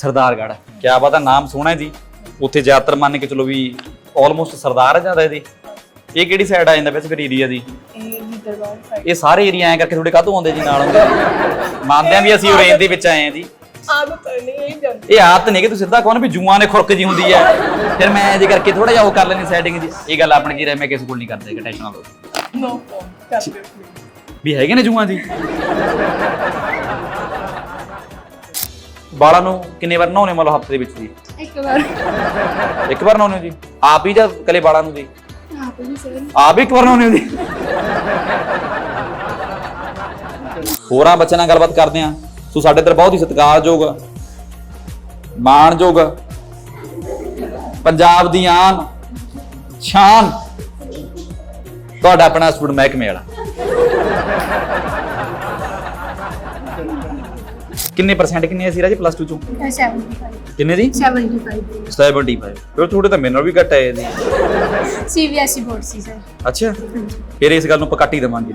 ਸਰਦਾਰਗੜ੍ਹ। ਕਿਆ ਬਾਤ ਹੈ ਨਾਮ ਸੋਹਣਾ ਹੈ ਜੀ। ਉੱਥੇ ਜ਼ਿਆਦਾਤਰ ਮੰਨ ਕੇ ਚਲੋ ਵੀ ਆਲਮੋਸਟ ਸਰਦਾਰ ਹੈ ਜ਼ਿਆਦਾ ਇਹਦੀ। ਇਹ ਕਿਹੜੀ ਸਾਈਡ ਆ ਜਾਂਦਾ ਵੈਸੇ ਫਿਰ ਏਰੀਆ ਦੀ? ਇਹ ਜੀ ਇਹ ਸਾਰੇ ਏਰੀਆ ਐਂ ਕਰਕੇ ਥੋੜੇ ਕਾਹਤੋਂ ਆਉਂਦੇ ਜੀ ਨਾਲ ਆਉਂਦੇ? ਮੰਨਦੇ ਆ ਵੀ ਅਸੀਂ ਰੇਂਜ ਦੇ ਵਿੱਚ ਆਏ ਆ ਜੀ। ਆਦਤ ਤਾਂ ਨਹੀਂ ਇਹ ਜਾਂਦੀ। ਇਹ ਆਦਤ ਨਹੀਂ ਕਿ ਤੁਸੀਂ ਸਿੱਧਾ ਕਹੋ ਨਾ ਵੀ ਜੂਆਂ ਨੇ ਖੁਰਕ ਜੀ ਹੁੰਦੀ ਹੈ। ਫਿਰ ਮੈਂ ਇਹਦੇ ਕਰਕੇ ਥੋੜਾ ਜਿਹਾ ਉਹ ਕਰ ਲੈਣੀ ਸੈਟਿੰਗ ਜੀ ਇਹ ਗੱਲ ਆਪਣੇ ਕੀ ਰਹਿ ਮੈਂ ਕਿਸੇ ਕੋਲ ਨਹੀਂ ਕਰਦੇ ਕਿ ਟੈਨਸ਼ਨ ਨਾ ਲਓ। ਨੋ please। ਵੀ ਹੈਗੇ ਨੇ ਜੂਆਂ ਜੀ? ਬਾਲਾਂ ਨੂੰ ਕਿੰਨੇ ਵਾਰ ਨਹਾਉਣੇ ਮਤਲਬ ਹਫ਼ਤੇ ਦੇ ਵਿੱਚ ਜੀ? ਇੱਕ ਵਾਰ। ਇੱਕ ਵਾਰ ਨਹਾਉਣੇ ਹੋ ਜੀ? ਆਪ ਹੀ ਜਾਂ ਕਲੇ ਬਾਲਾਂ ਨੂੰ ਜੀ? ਆਪ ਵੀ ਸਰ। ਆਪ ਹੀ ਇੱਕ ਵਾਰ ਨਹਾਉਣੇ ਹੋ ਜੀ? ਹੋਰਾਂ ਬੱਚਿਆਂ ਨਾਲ ਗੱਲਬਾਤ ਕਰਦੇ ਆ ਸੋ ਸਾਡੇ ਇੱਧਰ ਬਹੁਤ ਹੀ ਸਤਿਕਾਰਯੋਗ ਮਾਣਯੋਗ ਪੰਜਾਬ ਦੀ ਆਨ ਸ਼ਾਨ ਤੁਹਾਡਾ ਆਪਣਾ ਸਟੂਡੈਂਟ ਮਹਿਕਮੇ ਵਾਲਾ। ਕਿੰਨੇ ਪਰਸੈਂਟ ਕਿੰਨੇ ਸੀ ਰਾਜੀ ਪਲੱਸ 2 ਚੋਂ? 75 ਕਿੰਨੇ ਦੀ? 75 75 ਫਿਰ ਥੋੜੇ ਤਾਂ ਮੈਨੂੰ ਵੀ ਘੱਟ ਆਏ ਜੀ ਸੀਬੀਐਸਈ ਬੋਰਡ ਸੀ ਸਰ ਅੱਛਾ। ਫਿਰ ਇਸ ਗੱਲ ਨੂੰ ਪਕੱਟ ਹੀ ਦੇਵਾਂਗੇ।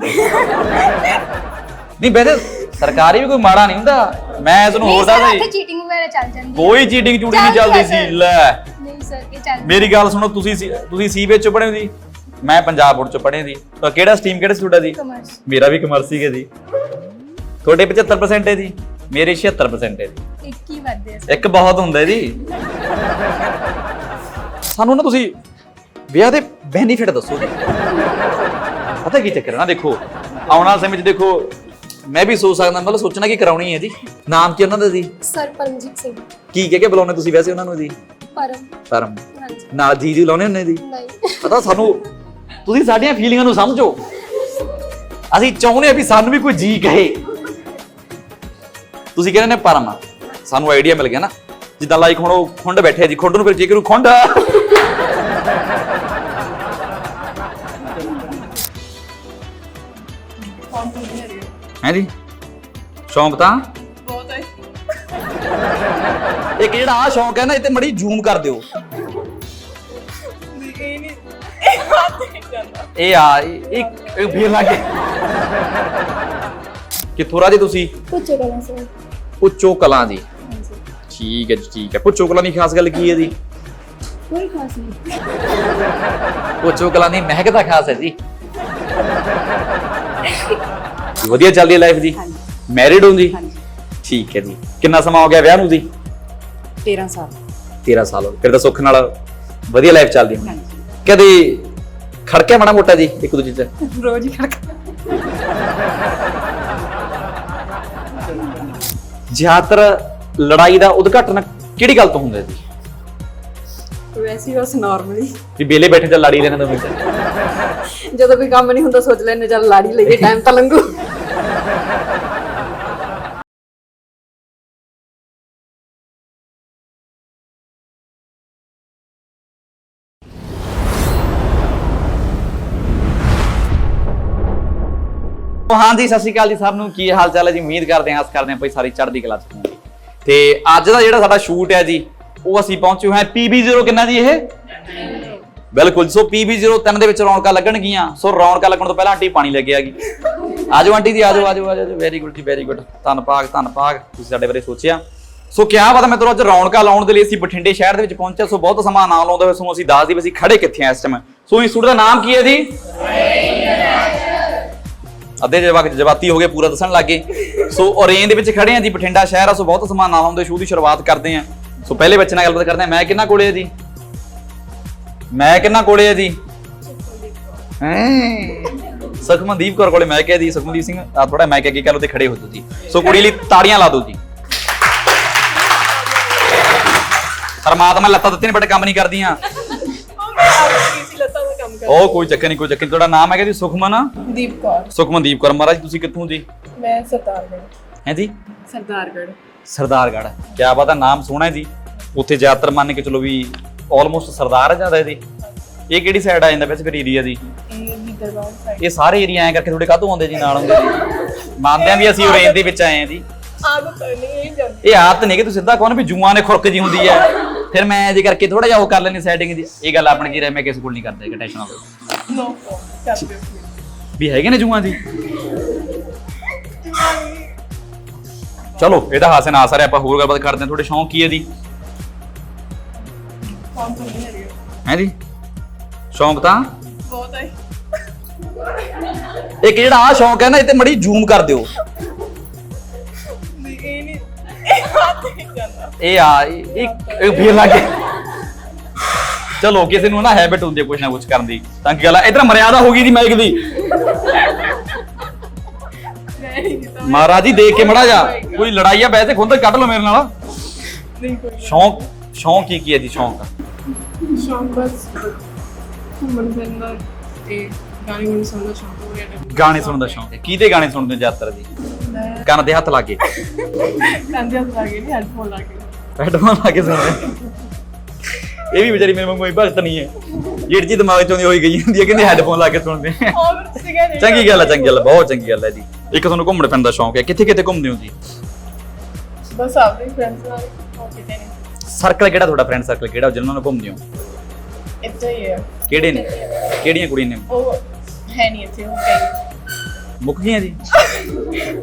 ਨਹੀਂ ਵੈਸੇ ਸਰਕਾਰੀ ਵੀ ਕੋਈ ਮਾੜਾ ਨਹੀਂ ਹੁੰਦਾ। ਮੈਂ ਤੁਹਾਨੂੰ ਹੋਰ ਦੱਸਦਾ ਜੀ। ਚੀਟਿੰਗ ਵਗੈਰਾ ਚੱਲ ਜਾਂਦੀ। ਕੋਈ ਚੀਟਿੰਗ ਚੂੜੀ ਨਹੀਂ ਚੱਲਦੀ ਸੀ। ਲੈ। ਨਹੀਂ ਸਰ ਇਹ ਚੱਲ ਮੇਰੀ ਗੱਲ ਸੁਣੋ ਤੁਸੀਂ ਸੀ- ਤੁਸੀਂ ਸੀ ਵਿੱਚ ਪੜ੍ਹੇ ਹੋ ਜੀ? ਮੈਂ ਪੰਜਾਬ ਬੋਰਡ ਚ ਪੜ੍ਹੇ ਜੀ। ਤਾਂ ਕਿਹੜਾ ਸਟਰੀਮ ਕਿਹੜਾ ਸਟੂਡਾ ਜੀ? ਕਮਰਸ ਮੇਰਾ ਵੀ ਕਮਰਸ ਸੀਗਾ ਜੀ। ਤੁਹਾਡੇ 75% ਹੈ ਜੀ। ਮੇਰੇ 76% ਹੈ ਜੀ। ਇੱਕ ਹੀ ਵੱਧਦੇ ਆ ਇੱਕ ਬਹੁਤ ਹੁੰਦਾ ਹੈ ਜੀ। ਸਾਨੂੰ ਨਾ ਤੁਸੀਂ ਵਿਆਹ ਦੇ ਬੈਨੀਫਿਟ ਦੱਸੋ ਜੀ। ਪਤਾ ਕੀ ਚੱਕਰ ਹੈ ਨਾ ਦੇਖੋ ਆਉਣ ਸਮੇਂ 'ਚ ਦੇਖੋ ਮੈਂ ਵੀ ਸੋਚ ਸਕਦਾ ਮਤਲਬ ਸੋਚਣਾ ਕੀ ਕਰਾਉਣੀ ਹੈ ਜੀ। ਨਾਮ ਕੀ ਉਹਨਾਂ ਦਾ ਜੀ? ਸਰ ਪਰਮਜੀਤ ਸਿੰਘ। ਕੀ ਕਹਿ ਕੇ ਬੁਲਾਉਂਦੇ ਤੁਸੀਂ ਵੈਸੇ ਉਹਨਾਂ ਨੂੰ ਜੀ? ਪਰਮ। ਪਰਮ। ਹਾਂਜੀ। ਨਾਲ ਜੀ ਜੀ ਲਾਉਣੇ ਹੁੰਦੇ ਜੀ। ਨਹੀਂ। ਪਤਾ ਸਾਨੂੰ ਤੁਸੀਂ ਸਾਡੀਆਂ ਫੀਲਿੰਗਾਂ ਨੂੰ ਸਮਝੋ। ਅਸੀਂ ਚਾਹੁੰਦੇ ਆ ਵੀ ਸਾਨੂੰ ਵੀ ਕੋਈ ਜੀ ਕਹੇ। ਤੁਸੀਂ ਕਹਿੰਦੇ ਨੇ ਪਰਮ। ਸਾਨੂੰ ਆਈਡੀਆ ਮਿਲ ਗਿਆ ਨਾ। ਜਿੱਦਾਂ ਲਾਈਕ ਹੁਣ ਉਹ ਖੁੰਡ ਬੈਠੇ ਜੀ ਖੁੰਡ ਨੂੰ ਫਿਰ ਜੇ ਕਰੂ ਖੁੰਡ। ਹੈ ਜੀ? ਸ਼ੌਂਕ ਤਾਂ? ਬਹੁਤ ਹੈ। ਇੱਕ ਜਿਹੜਾ ਆ ਸ਼ੌਂਕ ਹੈ ਨਾ ਇਹ ਤੇ ਮੜੀ ਜ਼ੂਮ ਕਰ ਦਿਓ। ਇਹ ਨਹੀਂ ਇਹ ਹੱਥ ਨਹੀਂ। ਜਾਂਦਾ ਇਹ ਆ ਇਹ ਫੇਰ ਲੱਗੇ ਕਿੱਥੋਂ ਰਾਜੇ ਤੁਸੀਂ? ਪੁੱਛੋ ਕਰਾਂ ਸਰ। ਪੁੱਚੋ ਕਲਾਂ ਹਾਂਜੀ। ਠੀਕ ਹੈ ਜੀ ਠੀਕ ਹੈ। ਪੁੱਚੋ ਕਲਾਂ ਦੀ ਖਾਸ ਗੱਲ ਕੀ ਹੈ ਜੀ? ਕੋਈ ਖਾਸ ਨਹੀਂ। ਪੁੱਛੋ ਕਲਾਂ ਦੀ ਮਹਿਕ ਤਾਂ ਖਾਸ ਹੈ ਜੀ। ਵਧੀਆ ਚੱਲਦੀ ਹੈ ਲਾਈਫ ਜੀ। ਮੈਰਿਡ ਹੋ ਜੀ? ਹਾਂਜੀ। ਠੀਕ ਹੈ ਜੀ। ਕਿੰਨਾ ਸਮਾਂ ਹੋ ਗਿਆ ਵਿਆਹ ਨੂੰ ਜੀ? 13 ਸਾਲ। 13 ਸਾਲ ਹੋ ਗਏ। ਫਿਰ ਤਾਂ ਸੁੱਖ ਨਾਲ ਵਧੀਆ ਲਾਈਫ ਚੱਲਦੀ ਹੋਣੀ ਹਾਂਜੀ। ਕਦੇ ਖੜਕਿਆ ਮਾੜਾ ਮੋਟਾ ਜੀ ਇੱਕ ਦੂਜੇ ਚ? ਰੋਜ਼ ਹੀ ਖੜਕਾ ਜ਼ਿਆਦਾਤਰ ਲੜਾਈ ਦਾ ਉਦਘਾਟਨ ਕਿਹੜੀ ਗੱਲ ਤੋਂ ਹੁੰਦਾ ਹੈ ਜੀ? ਵੈਸੇ ਬਸ ਨਾਰਮਲੀ ਵੀ ਬੇਲੇ ਬੈਠੇ ਲੜੀ ਲੈਣ ਜਦੋਂ ਕੋਈ ਕੰਮ ਨਹੀਂ ਹੁੰਦਾ ਸੋਚ ਲੈਨੇ ਚੱਲ ਲਾੜੀ ਲਈਏ ਟਾਈਮ ਤਾਂ ਲੰਘੂ। ਉਹ ਹਾਂਜੀ ਸਤਿ ਸ਼੍ਰੀ ਅਕਾਲ ਜੀ ਸਭ ਨੂੰ। ਕੀ ਹਾਲ ਚਾਲ ਹੈ ਜੀ? ਉਮੀਦ ਕਰਦੇ ਹਾਂ, ਆਸ ਕਰਦੇ ਹਾਂ ਭਾਈ ਸਾਰੀ ਚੜ੍ਹਦੀ ਕਲਾ ਚ ਹੋਵੋਗੇ ਤੇ ਅੱਜ ਦਾ ਜਿਹੜਾ ਸਾਡਾ ਸ਼ੂਟ ਹੈ ਜੀ, ਉਹ ਅਸੀਂ ਪਹੁੰਚੇ ਹੋਏ ਹਾਂ PB0 ਕਿੰਨਾ ਜੀ ਇਹ? ਬਿਲਕੁਲ ਸੋ PB0 ਤਿੰਨ ਦੇ ਵਿੱਚ ਰੌਣਕਾਂ ਲੱਗਣਗੀਆਂ। ਸੋ ਰੌਣਕਾਂ ਲੱਗਣ ਤੋਂ ਪਹਿਲਾਂ ਆਂਟੀ ਪਾਣੀ ਲੈ ਕੇ ਆ ਗਈ। ਆਜੋ ਆਂਟੀ ਜੀ, ਆਜੋ ਆਜੋ ਆਜੋ ਵੈਰੀ ਗੁੱਡ ਜੀ ਵੈਰੀ ਗੁੱਡ ਧੰਨਵਾਦ ਧੰਨਵਾਦ ਤੁਸੀਂ ਸਾਡੇ ਬਾਰੇ ਸੋਚਿਆ। ਸੋ ਕਿਆ ਪਤਾ ਮੈਂ ਤੁਹਾਨੂੰ ਅੱਜ ਰੌਣਕਾਂ ਲਾਉਣ ਦੇ ਲਈ ਅਸੀਂ ਬਠਿੰਡੇ ਸ਼ਹਿਰ ਦੇ ਵਿੱਚ ਪਹੁੰਚਿਆ। ਸੋ ਬਹੁਤ ਸਮਾਂ ਨਾ ਲਾਉਂਦੇ ਹੋਏ ਸੋ ਅਸੀਂ ਦੱਸ ਦੀ ਅਸੀਂ ਖੜੇ ਕਿੱਥੇ ਆ ਇਸ ਟਾਈਮ ਸੋ ਇੰਸਟੀਚਿਊਟ ਦਾ ਨਾਮ ਕੀ ਹੈ ਜੀ? ਅੱਧੇ ਜਵਾਕ ਜਵਾਤੀ ਹੋ ਗਏ, ਪੂਰਾ ਦੱਸਣ ਲੱਗੇ ਸੋ ਔਰੇਨ ਦੇ ਵਿੱਚ ਖੜੇ ਆ ਜੀ, ਬਠਿੰਡਾ ਸ਼ਹਿਰ ਆ ਸੋ ਬਹੁਤ ਸਮਾਂ ਨਾ ਲਾਉਂਦੇ ਸ਼ੋਅ ਦੀ ਸ਼ੁਰੂਆਤ ਕਰਦੇ ਆ। ਸੋ ਪਹਿਲੇ ਬੱਚੇ ਨਾਲ ਗੱਲਬਾਤ ਕਰਦੇ ਆ। ਮੈਂ ਕਿੰਨਾ ਕੋਲੇ ਆ ਜੀ? ਮੈਂ ਕਿੰਨਾ ਕੋਲੇ ਆ ਜੀ? ਸੁਖਮਨਦੀਪ ਕੌਰ ਕੋਲੇ ਮੈਂ ਕਿਹਾ ਜੀ, ਸੁਖਮਨਦੀਪ ਸਿੰਘ ਆ ਥੋੜਾ ਮੈਂ ਕਿਹਾ ਕੀ ਕਹਿ ਲੋ ਤੇ ਖੜੇ ਹੋ ਜਾਓ ਜੀ। ਸੋ ਕੁੜੀ ਲਈ ਤਾੜੀਆਂ ਲਾ ਦਿਓ ਜੀ। ਪਰਮਾਤਮਾ ਲੱਤਾਂ ਦਿੱਤੀਆਂ ਨੇ, ਬੜੇ ਕੰਮ ਨਹੀਂ ਕਰਦੀਆਂ। ਕੰਮ ਉਹ ਕੋਈ ਚੱਕਰ ਨਹੀਂ ਕੋਈ ਚੱਕਰ ਨੀ। ਤੁਹਾਡਾ ਨਾਮ ਹੈਗਾ ਜੀ ਸੁਖਮਨ? ਦੀਪ ਕੌਰ। ਸੁਖਮਨਦੀਪ ਕੌਰ ਮਹਾਰਾਜ ਤੁਸੀਂ ਕਿੱਥੋਂ ਜੀ? ਮੈਂ ਸਤਾਰਗੜ ਹੈ ਜੀ? ਸਰਦਾਰਗੜ ਸਰਦਾਰਗੜ੍ਹ। ਕਿਆ ਬਾਤ ਹੈ ਨਾਮ ਸੋਹਣਾ ਹੈ ਜੀ। ਉੱਥੇ ਜ਼ਿਆਦਾਤਰ ਮੰਨ ਕੇ ਚਲੋ ਵੀ ਆਲਮੋਸਟ ਸਰਦਾਰ ਹੈ ਜ਼ਿਆਦਾ ਇਹਦੀ। ਇਹ ਕਿਹੜੀ ਸਾਈਡ ਆ ਜਾਂਦਾ ਵੈਸੇ ਫਿਰ ਏਰੀਆ ਦੀ? ਇਹ ਜੀ ਸਾਰੇ ਏਰੀਆ ਐਂ ਕਰਕੇ ਥੋੜੇ ਕਾਹਤੋਂ ਆਉਂਦੇ ਜੀ ਨਾਲ ਆਉਂਦੇ ਮੰਨਦੇ ਆ ਵੀ ਅਸੀਂ ਰੇਂਜ ਦੇ ਵਿੱਚ ਆਏ ਆ ਜੀ। ਆਦਤ ਨਹੀਂ ਇਹ ਜਾਂਦੀ। ਇਹ ਆਦਤ ਨਹੀਂ ਕਿ ਤੁਸੀਂ ਸਿੱਧਾ ਕਹੋ ਨਾ ਵੀ ਜੂਆਂ ਨੇ ਖੁਰਕ ਜੀ ਹੁੰਦੀ ਹੈ। ਫਿਰ ਮੈਂ ਇਹਦੇ ਕਰਕੇ ਥੋੜਾ ਜਿਹਾ ਉਹ ਕਰ ਲੈਣੀ ਸੈਟਿੰਗ ਜੀ ਇਹ ਗੱਲ ਆਪਣੇ ਕੀ ਰਹਿ ਮੈਂ ਕਿਸੇ ਕੋਲ ਨਹੀਂ ਕਰਦਾ ਕਿ ਟੈਨਸ਼ਨ ਲਓ। ਨੋ। ਵੀ ਹੈਗੇ ਨੇ ਜੂਆਂ ਜੀ? ਚਲੋ ਇਹਦਾ ਹਾਸੇ ਨਾ ਆਸਰ ਹੈ ਆਪਾਂ ਹੋਰ ਗੱਲਬਾਤ ਕਰਦੇ ਹਾਂ। ਤੁਹਾਡੇ ਸ਼ੌਂਕ ਕੀ ਹੈ ਹੈਗੇ। ਹੈ ਜੀ? ਸ਼ੌਂਕ ਤਾਂ? ਬਹੁਤ ਹੈ। ਇੱਕ ਜਿਹੜਾ ਆ ਸ਼ੌਂਕ ਹੈ ਨਾ ਇਹ ਤੇ ਮੜੀ ਜ਼ੂਮ ਕਰ ਦਿਓ। ਇਹ ਆ ਇਹ ਇਹ- ਫੇਰ ਲੱਗੇ ਚਲੋ ਕਿਸੇ ਨੂੰ ਨਾ ਹੈਬਿਟ ਹੁੰਦੀ ਹੈ ਕੁਛ ਨਾ ਕੁਛ ਕਰਨ ਦੀ। ਤਾਂ ਕੀ ਗੱਲ ਇਧਰ ਮਰਿਆਦਾ ਹੋ ਗਈ ਦੀ ਮਾਈਕ ਦੀ। ਮਹਾਰਾਜ ਜੀ ਦੇਖ ਕੇ ਮੜਾ ਜਾ। ਕੋਈ ਲੜਾਈ ਆ ਵੈਸੇ ਖੁੰਦ ਕੱਢ ਲਓ ਮੇਰੇ ਨਾਲ। ਨਹੀਂ ਕੋਈ ਸ਼ੌਂਕ ਸ਼ੌਂਕ ਕੀ ਕੀ ਹੈ ਜੀ ਸ਼ੌਂਕ? ਸ਼ੌਂਕ ਬਸ ਘੁੰਮਣ ਫਿਰਨ ਦਾ ਤੇ ਗਾਣੇ ਗੁਣੇ ਸੁਣਨ ਦਾ ਸ਼ੌਂਕ ਹੋ ਗਿਆ। ਗਾਣੇ ਸੁਣਨ ਦਾ ਸ਼ੌਂਕ ਹੈ। ਕਿਹਦੇ ਗਾਣੇ ਸੁਣਦੇ ਹੋ ਜ਼ਿਆਦਾਤਰ ਜੀ? ਕੰਨ ਦੇ ਹੱਥ ਲਾ ਕੇ। ਕੰਦੇ ਹੱਥ ਲਾ ਕੇ ਨਹੀਂ ਹੈਡਫੋਨ ਲਾ ਕੇ। ਹੈਡਫੋਨ ਲਾ ਕੇ ਸੁਣਦੇ ਇਹ ਵੀ ਵਿਚਾਰੀ ਮੇਰੇ ਵਾਂਗੂ ਹੀ ਭਗਤ ਨਹੀਂ ਹੈ। ਜਿਹੜੀ ਜੀ ਦਿਮਾਗ ਚੋਂ ਦੀ ਹੋਈ ਗਈ ਹੁੰਦੀ ਹੈ ਕਹਿੰਦੇ ਹੈਡਫੋਨ ਲਾ ਕੇ ਸੁਣਦੇ ਆ। ਹੋਰ ਤੁਸੀਂ ਕਹਿੰਦੇ ਚੰਗੀ ਗੱਲ ਹੈ ਚੰਗੀ ਗੱਲ ਹੈ, ਬਹੁਤ ਚੰਗੀ ਗੱਲ ਹੈ ਜੀ। ਇੱਕ ਤੁਹਾਨੂੰ ਘੁੰਮਣ ਫਿਰਨ ਦਾ ਸ਼ੌਂਕ ਹੈ ਕਿੱਥੇ ਕਿੱਥੇ ਘੁੰਮਦੇ ਹੋ ਜੀ? ਬਸ ਆਪਦੇ ਫਰੈਂਡਸ ਨਾਲ ਹੋ ਕਿਤੇ ਨਹੀਂ। ਸਰਕਲ ਕਿਹੜਾ ਤੁਹਾਡਾ ਫਰੈਂਡ ਸਰਕਲ ਕਿਹੜਾ ਜਿਨ੍ਹਾਂ ਨਾਲ ਘੁੰਮਦੇ ਹੋ? ਇੱਥੇ ਹੀ ਹੈ ਕਿਹੜੇ ਨੇ? ਕਿਹੜੀਆਂ ਕੁੜੀਆਂ ਨੇ? ਉਹ ਹੈ ਨਹੀਂ ਇੱਥੇ ਹੋ ਗਈ ਮੁੱਕ ਗਈਆਂ ਜੀ?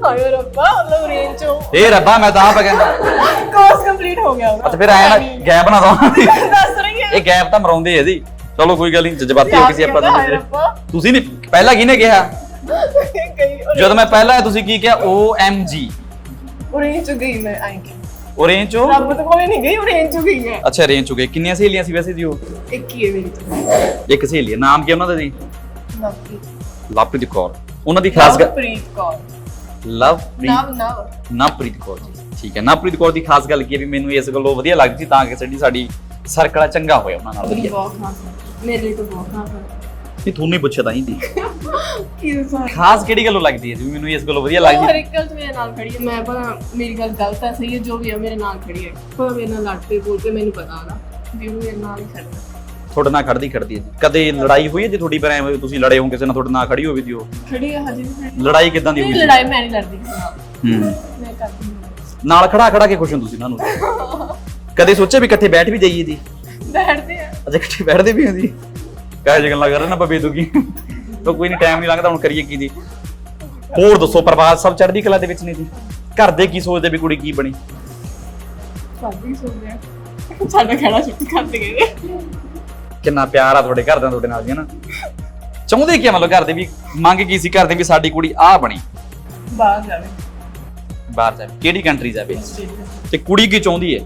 ਹਾਏ ਰੱਬਾ ਰੇਂਜ ਚੋਂ। ਏ ਰੱਬਾ ਮੈਂ ਤਾਂ ਆਪ ਕਹਿੰਦਾ ਕੰਪਲੀਟ ਹੋ ਗਿਆ ਉਹਦਾ ਅੱਛਾ ਫਿਰ ਆਇਆ ਨਾ ਗੈਪ ਨਾ ਦੋ। ਦੱਸ ਰਹੀ ਹੈ। ਇਹ ਗੈਪ ਤਾਂ ਮਰਾਉਂਦੇ ਆ ਜੀ ਚਲੋ ਕੋਈ ਗੱਲ ਨਹੀਂ ਜਜ਼ਬਾਤੀ ਹੋ ਕਿਸੇ ਆਪਾਂ ਹਾਏ ਦਾ ਰੱਬਾ ਤੁਸੀਂ ਨਹੀਂ ਪਹਿਲਾਂ ਕਿਹਨੇ ਕਿਹਾ? ਜਦੋਂ ਮੈਂ ਪਹਿਲਾਂ ਤੁਸੀਂ ਕੀ ਕਿਹਾ? ਓ ਐਮ ਜੀ ਚੋਂ ਗਈ ਮੈਂ ਆਈ ਕਿ ਓਰੇਂਜ ਚੋਂ? ਰੱਬ ਤੋਂ ਕੋਲੇ ਨਹੀਂ ਗਈ ਉਹ ਰੇਂਜ ਚੋਂ ਗਈ ਹੈ। ਅੱਛਾ ਰੇਂਜ ਚੁਗੇ ਕਿੰਨੀਆਂ ਸਹੇਲੀਆਂ ਸੀ ਵੈਸੇ ਜੀ ਉਹ? ਇੱਕ ਹੀ ਹੈ ਮੇਰੀ ਇੱਕ ਸਹੇਲੀ ਹੈ। ਨਾਮ ਕੀ ਹੈ ਉਹਨਾਂ ਦਾ ਜੀ? ਨਵਪ੍ਰੀਤ ਲਵਪ੍ਰੀਤ ਕੌਰ। ਉਹਨਾਂ ਦੀ ਖਾਸ ਗੱਲ ਨਵਪ੍ਰੀਤ ਕੌਰ। ਲਵਪ੍ਰੀਤ ਨਵ ਨਵ। ਨਵਪ੍ਰੀਤ ਕੌਰ ਜੀ। ਠੀਕ ਹੈ। ਨਵਪ੍ਰੀਤ ਕੌਰ ਦੀ ਖਾਸ ਗੱਲ ਕੀ ਹੈ ਵੀ ਮੈਨੂੰ ਇਸ ਗੱਲੋਂ ਵਧੀਆ ਲੱਗਦੀ ਸੀ ਤਾਂ ਕਿ ਸਾਡੀ ਸਾਡੀ ਸਰਕਲ ਚੰਗਾ ਹੋਇਆ ਉਹਨਾਂ ਨਾਲ ਵਧੀਆ। ਬਹੁਤ ਖਾਸ ਹੈ। ਮੇਰੇ ਲਈ ਤਾਂ ਬਹੁਤ ਖਾਸ ਹੈ। ਨਹੀਂ ਤੁਹਾਨੂੰ ਹੀ ਪੁੱਛਿਆ ਤਾਂ ਹੀ ਦੀ ਕੀ ਖਾਸ ਕਿਹੜੀ ਗੱਲੋਂ ਲੱਗਦੀ ਹੈ ਜੀ? ਵੀ ਮੈਨੂੰ ਇਸ ਗੱਲੋਂ ਵਧੀਆ ਉਹ ਹਰ ਲੱਗਦੀ ਇੱਕ ਗੱਲ 'ਚ ਮੇਰੇ ਨਾਲ ਖੜੀ ਹੈ। ਮੈਂ ਭਲਾ ਮੇਰੀ ਗੱਲ ਗਲਤ ਹੈ ਸਹੀ ਹੈ ਜੋ ਵੀ ਹੈ ਮੇਰੇ ਨਾਲ ਖੜੀ ਹੈ। ਪਰ ਮੇਰੇ ਨਾਲ ਲੜ ਪਏ ਬੋਲ ਕੇ ਮੈਨੂੰ ਪਤਾ ਉਹਦਾ ਵੀ ਉਹ ਮੇਰੇ ਨਾਲ ਹੀ ਖੜਦਾ ਤੁਹਾਡੇ ਨਾਲ ਖੜਦੀ ਖੜਦੀ ਹੈ ਜੀ। ਕਦੇ ਲੜਾਈ ਹੋਈ ਹੈ ਜੀ ਤੁਹਾਡੀ ਪਰ ਐਵੇਂ ਤੁਸੀਂ ਲੜੇ ਹੋ ਕਿਸੇ ਨਾਲ ਤੁਹਾਡੇ ਨਾਲ ਖੜੀ ਹੋਵੇ ਜੀ ਉਹ? ਖੜੀ ਹੈ ਹਜੇ ਵੀ ਖੜੀ ਲੜਾਈ ਕਿਦਾਂ ਦੀ ਨਹੀਂ ਹੋਈ? ਲੜਾਈ ਮੈਂ ਨਹੀਂ ਲੜਦੀ। ਕਿਸੇ ਨਾਲ ਹੂੰ। ਮੈਂ ਕਰਦੀ ਹਾਂ। ਨਾਲ ਖੜਾ ਖੜਾ ਕੇ ਖੁਸ਼ ਹੋ ਤੁਸੀਂ ਉਹਨਾਂ ਨੂੰ ਕਦੇ ਸੋਚਿਆ ਵੀ ਇਕੱਠੇ ਬੈਠ ਵੀ ਜਾਈਏ ਜੀ? ਬੈਠਦੇ ਆ। ਅਜੇ ਇਕੱਠੇ ਬੈਠਦੇ ਵੀ ਹਾਂ ਜੀ? ਕਾਹ ਜਗਨ ਲੱਗ ਰਿਹਾ ਨਾ ਪਪੇ ਦੁਗੀ ਤਾਂ ਕੋਈ ਨਹੀਂ ਟਾਈਮ ਨਹੀਂ ਲੰਘਦਾ ਹੁਣ ਕਰੀਏ ਕੀ ਜੀ? ਹੋਰ ਦੱਸੋ ਪਰਿਵਾਰ ਸਭ ਚੜ੍ਹਦੀ ਕਲਾ ਦੇ ਵਿੱਚ ਨੇ ਜੀ? ਘਰ ਦੇ ਕੀ ਸੋਚਦੇ ਵੀ ਕੁੜੀ ਕੀ ਬਣੀ? ਸਾਡੀ ਸੁਣਦੇ ਆ। ਸਾਡਾ ਖੜਾ ਛੁੱਟੀ ਕਰਦੇ ਗਏ। ਕਿੰਨਾ ਪਿਆਰ ਆ ਤੁਹਾਡੇ ਘਰ ਦਾ ਤੁਹਾਡੇ ਨਾਲ ਜੀ ਨਾ ਚਾਹੁੰਦੇ ਕੀ ਆ ਮਤਲਬ ਘਰ ਦੇ ਵੀ ਮੰਗ ਕੀ ਸੀ ਘਰ ਦੇ ਵੀ ਸਾਡੀ ਕੁੜੀ ਆ ਬਣੀ? ਬਾਹਰ ਜਾਵੇ। ਬਾਹਰ ਜਾਵੇ ਕਿਹੜੀ ਕੰਟਰੀ ਜਾਵੇ ਤੇ ਕੁੜੀ ਕੀ ਚਾਹੁੰਦੀ ਹੈ?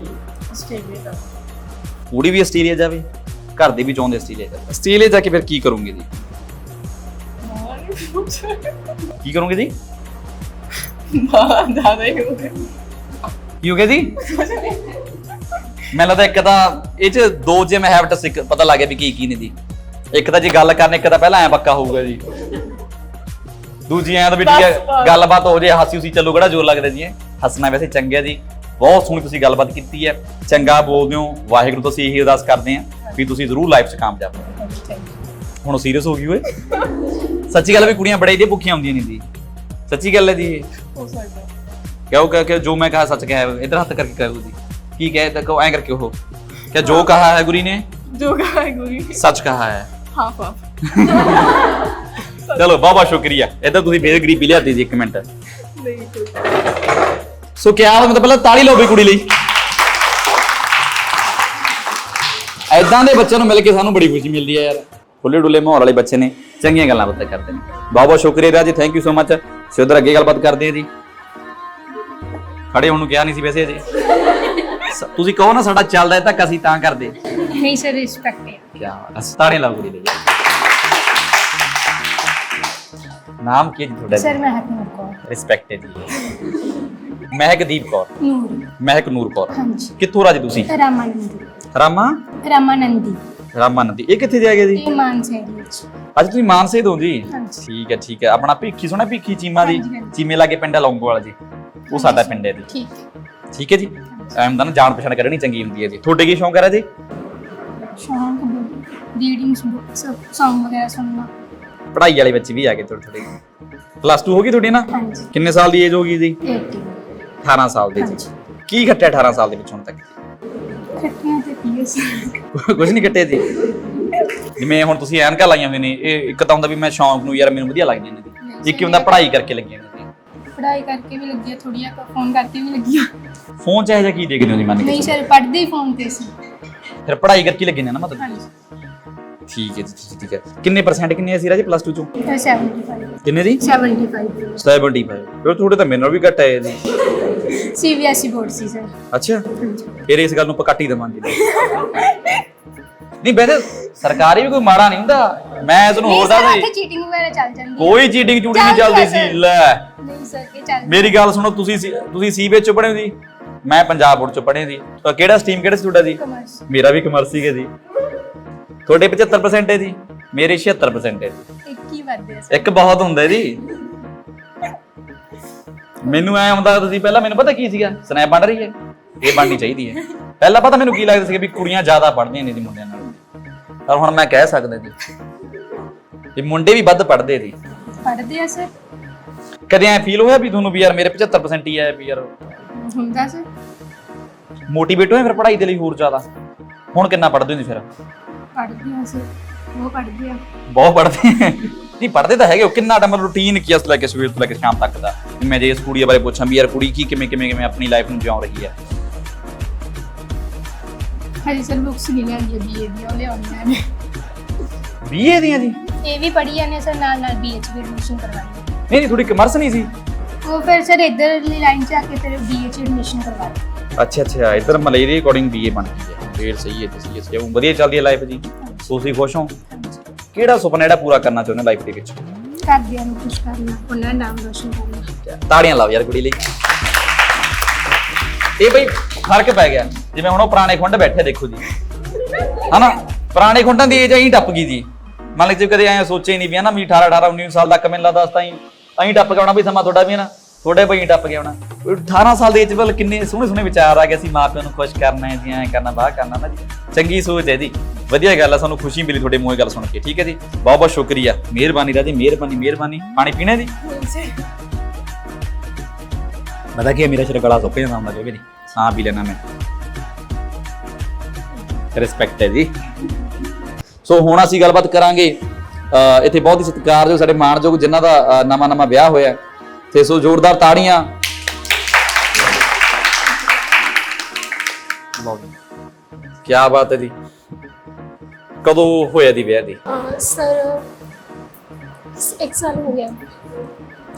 ਆਸਟ੍ਰੇਲੀਆ ਦਾ ਕੁੜੀ ਵੀ ਆਸਟ੍ਰੇਲੀਆ ਜਾਵੇ ਘਰ ਦੇ ਵੀ ਚਾਹੁੰਦੇ ਆਸਟ੍ਰੇਲੀਆ ਜਾਵੇ। ਆਸਟ੍ਰੇਲੀਆ ਜਾ ਕੇ ਫਿਰ ਕੀ ਕਰੋਗੇ ਜੀ? ਕੀ ਕਰੋਗੇ ਜੀ? ਬਾਹਰ ਜ਼ਿਆਦਾ ਹੀ ਹੋ ਗਿਆ। ਕੀ ਹੋ ਗਿਆ ਜੀ? ਮੈਨੂੰ ਲੱਗਦਾ ਇੱਕ ਤਾਂ ਇਹ ਚ ਦੋ ਜਿਮ ਹੈਬਿਟ ਸਿੱਖ ਪਤਾ ਲੱਗ ਗਿਆ ਵੀ ਕੀ ਕੀ ਨੇ ਜੀ। ਇੱਕ ਤਾਂ ਜੀ ਗੱਲ ਕਰਨ ਇੱਕ ਤਾਂ ਪਹਿਲਾਂ ਐ ਪੱਕਾ ਹੋਊਗਾ ਜੀ। ਦੂਜੀ ਐ ਤਾਂ ਵੀ ਠੀਕ ਹੈ। ਗੱਲਬਾਤ ਹੋ ਜੇ ਹਾਸੀ ਉਸੀ ਚੱਲੂ ਕਿਹੜਾ ਜ਼ੋਰ ਲੱਗਦਾ ਜੀ? ਹੱਸਣਾ ਵੈਸੇ ਚੰਗਿਆ ਜੀ। ਬਹੁਤ ਸੋਹਣੀ ਤੁਸੀਂ ਗੱਲਬਾਤ ਕੀਤੀ ਹੈ। ਚੰਗਾ ਬੋਲਦੇ ਹੋ ਵਾਹਿਗੁਰੂ ਤੋਂ ਅਸੀਂ ਇਹੀ ਅਰਦਾਸ ਕਰਦੇ ਹਾਂ ਵੀ ਤੁਸੀਂ ਜ਼ਰੂਰ ਲਾਈਫ 'ਚ ਕਾਮਯਾਬ ਹੋ ਹੁਣ ਸੀਰੀਅਸ ਹੋ ਗਈ ਓਏ। ਸੱਚੀ ਗੱਲ ਹੈ ਵੀ ਕੁੜੀਆਂ ਬੜੇ ਇਹਦੇ ਭੁੱਖੀਆਂ ਹੁੰਦੀਆਂ ਨਹੀਂ ਜੀ। ਸੱਚੀ ਗੱਲ ਹੈ ਜੀ ਹੋ ਸਕਦਾ। ਕਹੋ ਕਿ ਜੋ ਮੈਂ ਕਹਾ ਸੱਚ ਕਹਾ ਹੈ ਇਧਰ ਹੱਥ ਕਰਕੇ ਕਹੋ ਜੀ। ਕੀ ਕਹੇ ਤਾਂ ਕਹੋ ਐਂ ਕਰਕੇ ਹੋ ਕਿ ਜੋ ਕਹਾ ਹੈ ਗੁਰੀ ਨੇ। ਜੋ ਕਹਾ ਗੁਰੀ ਸੱਚ ਕਹਾ ਹੈ। ਹਾਫ ਹਾਫ ਚਲੋ ਬਹੁਤ ਸ਼ੁਕਰੀਆ। ਇਧਰ ਤੁਸੀਂ ਫੇਰ ਗਰੀਬੀ ਲਿਆਤੀ ਜੀ ਇੱਕ ਮਿੰਟ। ਸੋ ਕਿਆ ਮਤਲਬ ਪਹਿਲਾਂ ਤਾਲੀ ਲਓ ਵੀ ਕੁੜੀ ਲਈ। ਐਦਾਂ ਦੇ ਬੱਚਿਆਂ ਨੂੰ ਮਿਲ ਕੇ ਸਾਨੂੰ ਬੜੀ ਖੁਸ਼ੀ ਮਿਲਦੀ ਹੈ ਯਾਰ। ਖੁੱਲੇ ਡੁੱਲੇ ਮਾਹੌਲ ਵਾਲੇ ਬੱਚੇ ਨੇ ਚੰਗੀਆਂ ਗੱਲਾਂ ਬਾਤਾਂ ਕਰਦੇ ਨੇ। ਬਹੁਤ ਬਹੁਤ ਸ਼ੁਕਰੀਆ Raj ji thank you so much so ਉਧਰ ਅੱਗੇ ਗੱਲਬਾਤ ਕਰਦੇ ਆ ਜੀ। ਖੜੇ ਹੋਣ ਨੂੰ ਕਿਹਾ ਨਹੀਂ ਸੀ ਵੈਸੇ ਜੀ ਤੁਸੀਂ ਕਹੋ ਨਾ ਸਾਡਾ ਚੱਲਦਾ ਹੈ ਤਾਂ ਅਸੀਂ ਤਾਂ ਕਰਦੇ। ਨਹੀਂ ਸਰ ਰਿਸਪੈਕਟ ਹੈ। ਕਿਆ ਬਾਤ ਹੈ ਸਤਾਰੇ ਲਾਓ ਕੁੜੀ ਲਈ ਨਾਮ ਕੀ ਹੈ ਜੀ ਤੁਹਾਡਾ ਸਰ ਮੈਂ ਹਕਮਰ ਕੌਰ। ਰਿਸਪੈਕਟ ਹੈ ਜੀ। ਮਹਿਕਦੀਪ ਕੌਰ। ਨੂਰ। ਮਹਿਕ ਨੂਰ ਕੌਰ। ਹਾਂਜੀ। ਕਿੱਥੋਂ ਰਾਜ ਤੁਸੀਂ? ਰਾਮਾਨੰਦੀ। ਰਾਮਾ? ਰਾਮਾਨੰਦੀ। ਰਾਮਾਨੰਦੀ। ਇਹ ਕਿੱਥੇ ਜਾ ਗਿਆ ਜੀ? ਇਹ ਮਾਨਸਾ ਵਿੱਚ। ਅੱਜ ਤੁਸੀਂ ਮਾਨਸੇ ਤੋਂ ਜੀ? ਹਾਂਜੀ। ਠੀਕ ਹੈ ਠੀਕ ਹੈ। ਆਪਣਾ ਭੀਖੀ ਸੁਣਾ ਭੀਖੀ ਚੀਮਾ ਦੀ? ਹਾਂਜੀ, ਹਾਂਜੀ। ਚੀਮੇ ਲਾਗੇ ਪਿੰਡ ਹੈ ਲੌਂਗੋਵਾਲ ਜੀ। ਉਹ ਸਾਡਾ ਪਿੰਡ ਹੈ ਜੀ। ਠੀਕ। ਹੈ। ਠੀਕ ਹੈ ਜੀ। ਐਮ ਦਾ ਨਾ ਜਾਣ ਪਛਾਣ ਕਰਨੀ ਚੰਗੀ ਹੁੰਦੀ ਹੈ ਜੀ। ਤੁਹਾਡੇ ਕੀ ਸ਼ੌਂਕ ਹੈ ਜੀ ਸ਼ੌਂਕ ਰੀਡਿੰਗਸ ਬੁੱਕਸ Song ਵਗੈਰਾ ਸੁਣਨਾ। ਪੜ੍ਹਾਈ ਵਾਲੇ ਬੱਚੇ ਵੀ ਆ ਗਏ ਥੋੜੇ ਥੋੜੇ ਪਲੱਸ 2 ਹੋ ਗਈ ਤੁਹਾਡੀ ਨਾ? ਹਾਂਜੀ। ਕਿੰਨੇ ਸਾਲ ਦੀ ਏਜ ਹੋ ਗਈ ਜੀ? 18 18 ਸਾਲ ਦੀ ਜੀ। ਕੀ ਖੱਟਿਆ 18 ਸਾਲ ਦੇ ਵਿੱਚ ਹੁਣ ਤੱਕ? ਖੱਟੀਆਂ ਤੇ ਪੀਸ ਕੁਝ ਨਹੀਂ ਕੱਟੇ ਜੀ। ਜਿਵੇਂ ਹੁਣ ਤੁਸੀਂ ਐਨਕਾਂ ਲਾਈਆਂ ਹੋਈਆਂ ਨੇ ਇਹ ਇੱਕ ਤਾਂ ਹੁੰਦਾ ਵੀ ਮੈਂ ਸ਼ੌਂਕ ਨੂੰ ਯਾਰ ਮੈਨੂੰ ਵਧੀਆ ਲੱਗਦੀਆਂ ਨੇ ਜੀ। ਇੱਕ ਹੀ ਹੁੰਦਾ ਪੜ੍ਹਾਈ ਕਰਕੇ ਲੱਗੀਆਂ ਨੇ ਜੀ। ਪੜ੍ਹਾਈ ਕਰਕੇ ਵੀ ਲੱਗੀ ਆ ਥੋੜੀਆਂ ਫੋਨ ਕਰਕੇ ਵੀ ਲੱਗੀ ਆ ਫੋਨ ਚ ਇਹੋ ਜਿਹਾ ਕੀ ਦੇਖਦੇ ਹੋ ਜੀ ਮੰਨ ਕੇ ਨਹੀਂ ਚੱਲੋ? ਸਰ ਪੜ੍ਹਦੇ ਹੀ ਫੋਨ ਤੇ ਸੀ। ਫਿਰ ਪੜ੍ਹਾਈ ਕਰਕੇ ਲੱਗੇ ਨੇ ਨਾ ਮਤਲਬ? ਹਾਂਜੀ। ਠੀਕ ਹੈ ਜੀ ਠੀਕ ਹੈ, ਠੀਕ ਹੈ। ਕਿੰਨੇ ਪਰਸੈਂਟ ਕਿੰਨੇ ਸੀ ਰਾਜੇ ਪਲੱਸ 2 ਚੋਂ? ਤਾਂ 75 ਕਿੰਨੇ ਦੀ? 75 75 ਫਿਰ ਥੋੜੇ ਤਾਂ ਮੈਨੂੰ ਵੀ ਘੱਟ ਆਏ ਜੀ ਸੀਬੀਐਸਈ ਬੋਰਡ ਸੀ ਸਰ ਅੱਛਾ। ਫਿਰ ਇਸ ਗੱਲ ਨੂੰ ਪਕੱਟ ਹੀ ਦੇਵਾਂਗੇ। ਨਹੀਂ ਵੈਸੇ ਸਰਕਾਰੀ ਵੀ ਕੋਈ ਮਾੜਾ ਨਹੀਂ ਹੁੰਦਾ। ਮੈਂ ਤੁਹਾਨੂੰ ਹੋਰ ਨਹੀਂ ਸਰ ਦੱਸ ਉੱਥੇ ਚੀਟਿੰਗ ਵਗੈਰਾ ਚੱਲ ਜਾਂਦੀ ਹੈ। ਕੋਈ ਚੀਟਿੰਗ ਚੂੜੀ ਨਹੀਂ ਚੱਲਦੀ ਸੀ। ਲੈ। ਨਹੀਂ ਸਰ ਕਿ ਚੱਲ ਮੇਰੀ ਗੱਲ ਸੁਣੋ ਤੁਸੀਂ ਸੀ- ਤੁਸੀਂ ਸੀਬੀਐਸ ਚ ਪੜ੍ਹੇ ਹੋ ਜੀ? ਮੈਂ ਪੰਜਾਬ ਬੋਰਡ ਚ ਪੜ੍ਹੇ ਜੀ ਤਾਂ ਕਿਹੜਾ ਸਟਰੀਮ ਕਿਹੜਾ ਸੀ ਤੁਹਾਡਾ ਜੀ? ਕਮਰਸ ਮੇਰਾ ਵੀ ਕਮਰਸ ਸੀਗਾ ਜੀ। ਤੁਹਾਡੇ 75% ਹੈ ਜੀ ਮੇਰੇ 76% ਹੈ ਜੀ। ਇੱਕ ਹੀ ਵੱਧਦੇ ਸਰ ਇੱਕ ਬਹੁਤ ਹੁੰਦਾ ਹੈ ਜੀ। ਮੈਨੂੰ ਐ ਹੁੰਦਾ ਤੁਸੀਂ ਪਹਿਲਾਂ ਮੈਨੂੰ ਪਤਾ ਕੀ ਸੀਗਾ? ਸਨੈਪ ਬਣ ਰਹੀ ਹੈ। ਇਹ ਬਣਨੀ ਚਾਹੀਦੀ ਹੈ। ਪਹਿਲਾਂ ਪਤਾ ਮੈਨੂੰ ਕੀ ਲੱਗਦਾ ਸੀ ਵੀ ਕੁੜੀਆਂ ਜ਼ਿਆਦਾ ਪੜ੍ਹਦੀਆਂ ਨੇ ਜੀ ਮੁੰਡਿਆਂ ਨਾਲੋਂ। ਪਰ ਹੁਣ ਮੈਂ ਕਹਿ ਸਕਦਾ ਜੀ ਵੀ ਮੁੰਡੇ ਵੀ ਵੱਧ ਪੜ੍ਹਦੇ ਜੀ। ਪੜ੍ਹਦੇ ਆ ਸਰ। ਕਦੇ ਐ ਫੀਲ ਹੋਇਆ ਵੀ ਤੁਹਾਨੂੰ ਵੀ ਯਾਰ ਮੇਰੇ 75% ਹੀ ਆਇਆ ਵੀ ਯਾਰ ਹੁੰਦਾ ਸਰ। ਮੋਟੀਵੇਟ ਹੋਏ ਫਿਰ ਪੜ੍ਹਾਈ ਦੇ ਲਈ ਹੋਰ ਜ਼ਿਆਦਾ? ਹੁਣ ਕਿੰਨਾ ਪੜ੍ਹਦੇ ਹੋ ਜੀ ਫਿਰ? ਪੜ੍ਹਦੇ ਆ ਸਰ ਉਹ ਪੜ੍ਹਦੇ ਆ ਬਹੁਤ ਪੜ੍ਹਦੇ ਹੈ। ਨਹੀਂ ਪੜ੍ਹਦੇ ਤਾਂ ਹੈਗੇ ਹੋ ਕਿੰਨਾ ਟਾਈਮ ਰੂਟੀਨ ਕੀ ਅਸ ਲੈ ਕੇ ਸਵੇਰ ਤੋਂ ਲੈ ਕੇ ਸ਼ਾਮ ਤੱਕ ਦਾ? ਵੀ ਮੈਂ ਜੇ ਇਸ ਕੁੜੀ ਬਾਰੇ ਪੁੱਛਾਂ ਵੀ ਯਾਰ ਕੁੜੀ ਕੀ ਕਿਵੇਂ ਕਿਵੇਂ ਕਿਵੇਂ ਆਪਣੀ ਲਾਈਫ ਨੂੰ ਜਿਉ ਰਹੀ ਹੈ? ਹਜੇ ਸਰ ਬੁੱਕਸ ਨਹੀਂ ਲੈਣੀ ਬੀਏ ਦੀ ਉਹ ਲਿਆਉਣੀਆਂ ਨੇ। ਬੀਏ ਦੀਆਂ ਜੀ? ਇਹ ਵੀ ਪੜ੍ਹੀ ਜਾਂਦੇ ਸਰ ਨਾਲ ਨਾਲ ਬੀਏ ਚ ਵੀ ਐਡਮਿਸ਼ਨ ਕਰਵਾਈ ਨਹੀਂ ਨਹੀਂ ਥੋੜੀ ਕਮਰਸ ਨਹੀਂ ਸੀ? ਉਹ ਫਿਰ ਸਰ ਇਧਰਲੀ ਲਾਈਨ ਚ ਆ ਕੇ ਫਿਰ ਬੀਏ ਚ ਐਡਮਿਸ਼ਨ ਕਰਵਾ ਲਈ ਅੱਛਾ ਅੱਛਾ ਇਧਰ ਮਲੇਰੀ ਅਕੋਰਡਿੰਗ ਬੀਏ ਬਣ ਗਈ। ਹੈ ਫੇਰ ਸਹੀ ਹੈ ਤੁਸੀਂ ਇਸ ਕਿਉਂ ਵਧੀਆ ਚੱਲਦੀ ਹੈ ਲਾਈਫ ਜੀ। ਤੁਸੀਂ ਖੁਸ਼ ਹੋ। ਕਿਹੜਾ ਸੁਪਨਾ ਜਿਹੜਾ ਪੂਰਾ ਕਰਨਾ ਚਾਹੁੰਦੇ ਲਾਈਫ ਦੇ ਵਿੱਚ? ਘਰਦਿਆਂ ਨੂੰ ਖੁਸ਼ ਕਰਨਾ ਉਹਨਾਂ ਦਾ ਨਾਮ ਰੋਸ਼ਨ ਕਰਨਾ। ਤਾੜੀਆਂ ਲਾਓ ਯਾਰ ਕੁੜੀ ਲਈ। ਇਹ ਬਈ ਫ਼ਰਕ ਪੈ ਗਿਆ। ਜਿਵੇਂ ਹੁਣ ਉਹ ਪੁਰਾਣੇ ਖੁੰਡ ਬੈਠੇ ਦੇਖੋ ਜੀ। ਹਨਾ? ਪੁਰਾਣੇ ਖੁੰਡਾਂ ਦੀ ਏਜ ਐਂ ਟੱਪ ਗਈ ਜੀ। ਮੰਨ ਲਓ ਜੇ ਕਦੇ ਐਂ ਸੋਚੇ ਹੀ ਨਹੀਂ ਵੀ ਹਨਾ ਵੀ 18 18 19 ਸਾਲ ਤੱਕ ਮੈਨੂੰ ਲੱਗਦਾ ਤਾਂ ਹੀ ਐਂ ਟੱਪ ਗਿਆ ਹੋਣਾ ਵੀ ਸਮਾਂ ਤੁਹਾਡਾ ਵੀ ਹੈ ਨਾ। ਤੁਹਾਡੇ ਬਈ ਟੱਪ ਗਿਆ ਹੋਣਾ। 18 ਸਾਲ ਦੇ ਵਿੱਚ ਵੱਲ ਕਿੰਨੇ ਸੋਹਣੇ ਸੋਹਣੇ ਵਿਚਾਰ ਆ ਗਏ ਸੀ ਮਾਪਿਆਂ ਨੂੰ ਖੁਸ਼ ਕਰਨਾ ਹੈ ਜੀ ਐਂ ਕਰਨਾ ਬਾਹ ਕਰਨਾ ਨਾ ਜੀ। ਚੰਗੀ ਸੋਚ ਹੈ ਜੀ। ਵਧੀਆ ਗੱਲ ਆ ਸਾਨੂੰ ਖੁਸ਼ੀ ਮਿਲੀ ਤੁਹਾਡੇ ਮੂੰਹੋਂ ਗੱਲ ਸੁਣ ਕੇ ਠੀਕ ਹੈ ਜੀ? ਬਹੁਤ ਬਹੁਤ ਸ਼ੁਕਰੀਆ। ਮਿਹਰਬਾਨੀ ਰਾਜੀ ਮਿਹਰਬਾਨੀ ਮਿਹਰਬਾਨੀ। ਪਾਣੀ ਪੀਣਾ ਜੀ? ਪਤਾ ਕੀ ਹੈ, ਮੇਰਾ ਸਿਰ ਗਲਾ ਸੁੱਕ ਜਾਂਦਾ ਹੁੰਦਾ ਕੋਈ ਨਹੀਂ ਸਾਹ ਪੀ ਲੈਣਾ ਮੈਂ। ਰਿਸਪੈਕਟ ਹੈ ਜੀ। ਸੋ ਹੁਣ ਅਸੀਂ ਗੱਲਬਾਤ ਕਰਾਂਗੇ ਅਹ ਇੱਥੇ ਬਹੁਤ ਹੀ ਸਤਿਕਾਰਯੋਗ ਸਾਡੇ ਮਾਣਯੋਗ ਜਿਨ੍ਹਾਂ ਦਾ ਨਵਾਂ ਨਵਾਂ ਵਿਆਹ ਹੋਇਆ ਹੈ। ਤੇ ਸੋ ਜ਼ੋਰਦਾਰ ਤਾੜੀਆਂ। ਕੀ ਬਾਤ ਹੈ ਜੀ। ਕਦੋਂ ਹੋਇਆ ਦੀ ਵਿਆਹ ਦੀ ਸਰ ਇੱਕ ਸਾਲ ਹੋ ਗਿਆ।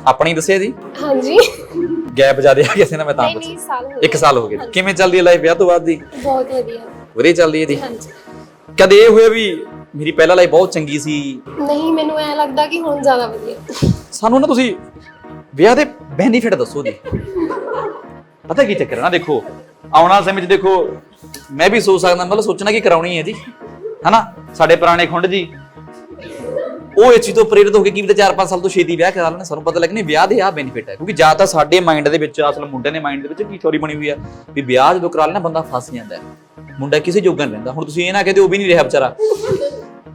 ਆਪਣੀ ਦੱਸਿਆ ਜੀ? ਹਾਂਜੀ। ਗੈਪ ਜ਼ਿਆਦਾ ਆ ਗਿਆ ਸੀ ਨਾ ਮੈਂ ਤਾਂ ਪੁੱਛਿਆ। ਸਾਲ ਹੋ ਇੱਕ ਸਾਲ ਹੋ ਗਿਆ ਕਿਵੇਂ ਚੱਲਦੀ ਹੈ ਲਾਈਫ ਵਿਆਹ ਤੋਂ ਬਾਅਦ ਦੀ ਬਹੁਤ ਵਧੀਆ। ਵਧੀਆ ਚੱਲਦੀ ਹੈ ਜੀ। ਹਾਂਜੀ। ਕਦੇ ਇਹ ਹੋਇਆ ਵੀ ਮੇਰੀ ਪਹਿਲਾ ਲਾਈਫ ਬਹੁਤ ਚੰਗੀ ਸੀ? ਨਹੀਂ ਮੈਨੂੰ ਐ ਲੱਗਦਾ ਕਿ ਹੁਣ ਜ਼ਿਆਦਾ ਵਧੀਆ। ਸਾਨੂੰ ਨਾ ਤੁਸੀਂ ਵਿਆਹ ਦੇ ਬੈਨੀਫਿਟ ਦੱਸੋ ਜੀ। ਪਤਾ ਕੀ ਚੱਕਰ ਹੈ ਨਾ ਦੇਖੋ, ਆਉਣ ਵਾਲੇ ਸਮੇਂ 'ਚ ਦੇਖੋ, ਮੈਂ ਵੀ ਸੋਚ ਸਕਦਾ, ਮਤਲਬ ਸੋਚਣਾ ਕੀ ਕਰਾਉਣੀ ਹੈ ਜੀ। ਹਨਾ? ਸਾਡੇ ਪੁਰਾਣੇ ਖੁੰਡ ਜੀ। ਉਹ ਇਹ ਚੀਜ਼ ਤੋਂ ਪ੍ਰੇਰਿਤ ਹੋ ਕੇ ਕੀ ਵੀ 4-5 ਸਾਲ ਤੋਂ ਛੇਤੀ ਵਿਆਹ ਕਰਾ ਲੈਣੇ, ਸਾਨੂੰ ਪਤਾ ਲੱਗਣੀ ਵਿਆਹ ਦੇ ਆ ਬੈਨੀਫਿਟ ਹੈ। ਕਿਉਂਕਿ ਜਾਂ ਤਾਂ ਸਾਡੇ ਮਾਈਂਡ ਦੇ ਵਿੱਚ, ਅਸਲ ਮੁੰਡੇ ਦੇ ਮਾਈਂਡ ਦੇ ਵਿੱਚ ਕੀ ਥਿਉਰੀ ਬਣੀ ਹੋਈ ਹੈ ਵੀ ਵਿਆਹ ਜਦੋਂ ਕਰਾ ਲੈਣਾ, ਬੰਦਾ ਫਸ ਜਾਂਦਾ ਹੈ। ਮੁੰਡਾ ਕਿਸੇ ਜੋਗਾ ਨਹੀਂ ਰਹਿੰਦਾ। ਹੁਣ ਤੁਸੀਂ ਇਹ ਨਾ ਕਹਦੇ ਉਹ ਵੀ ਨਹੀਂ ਰਿਹਾ ਵਿਚਾਰਾ।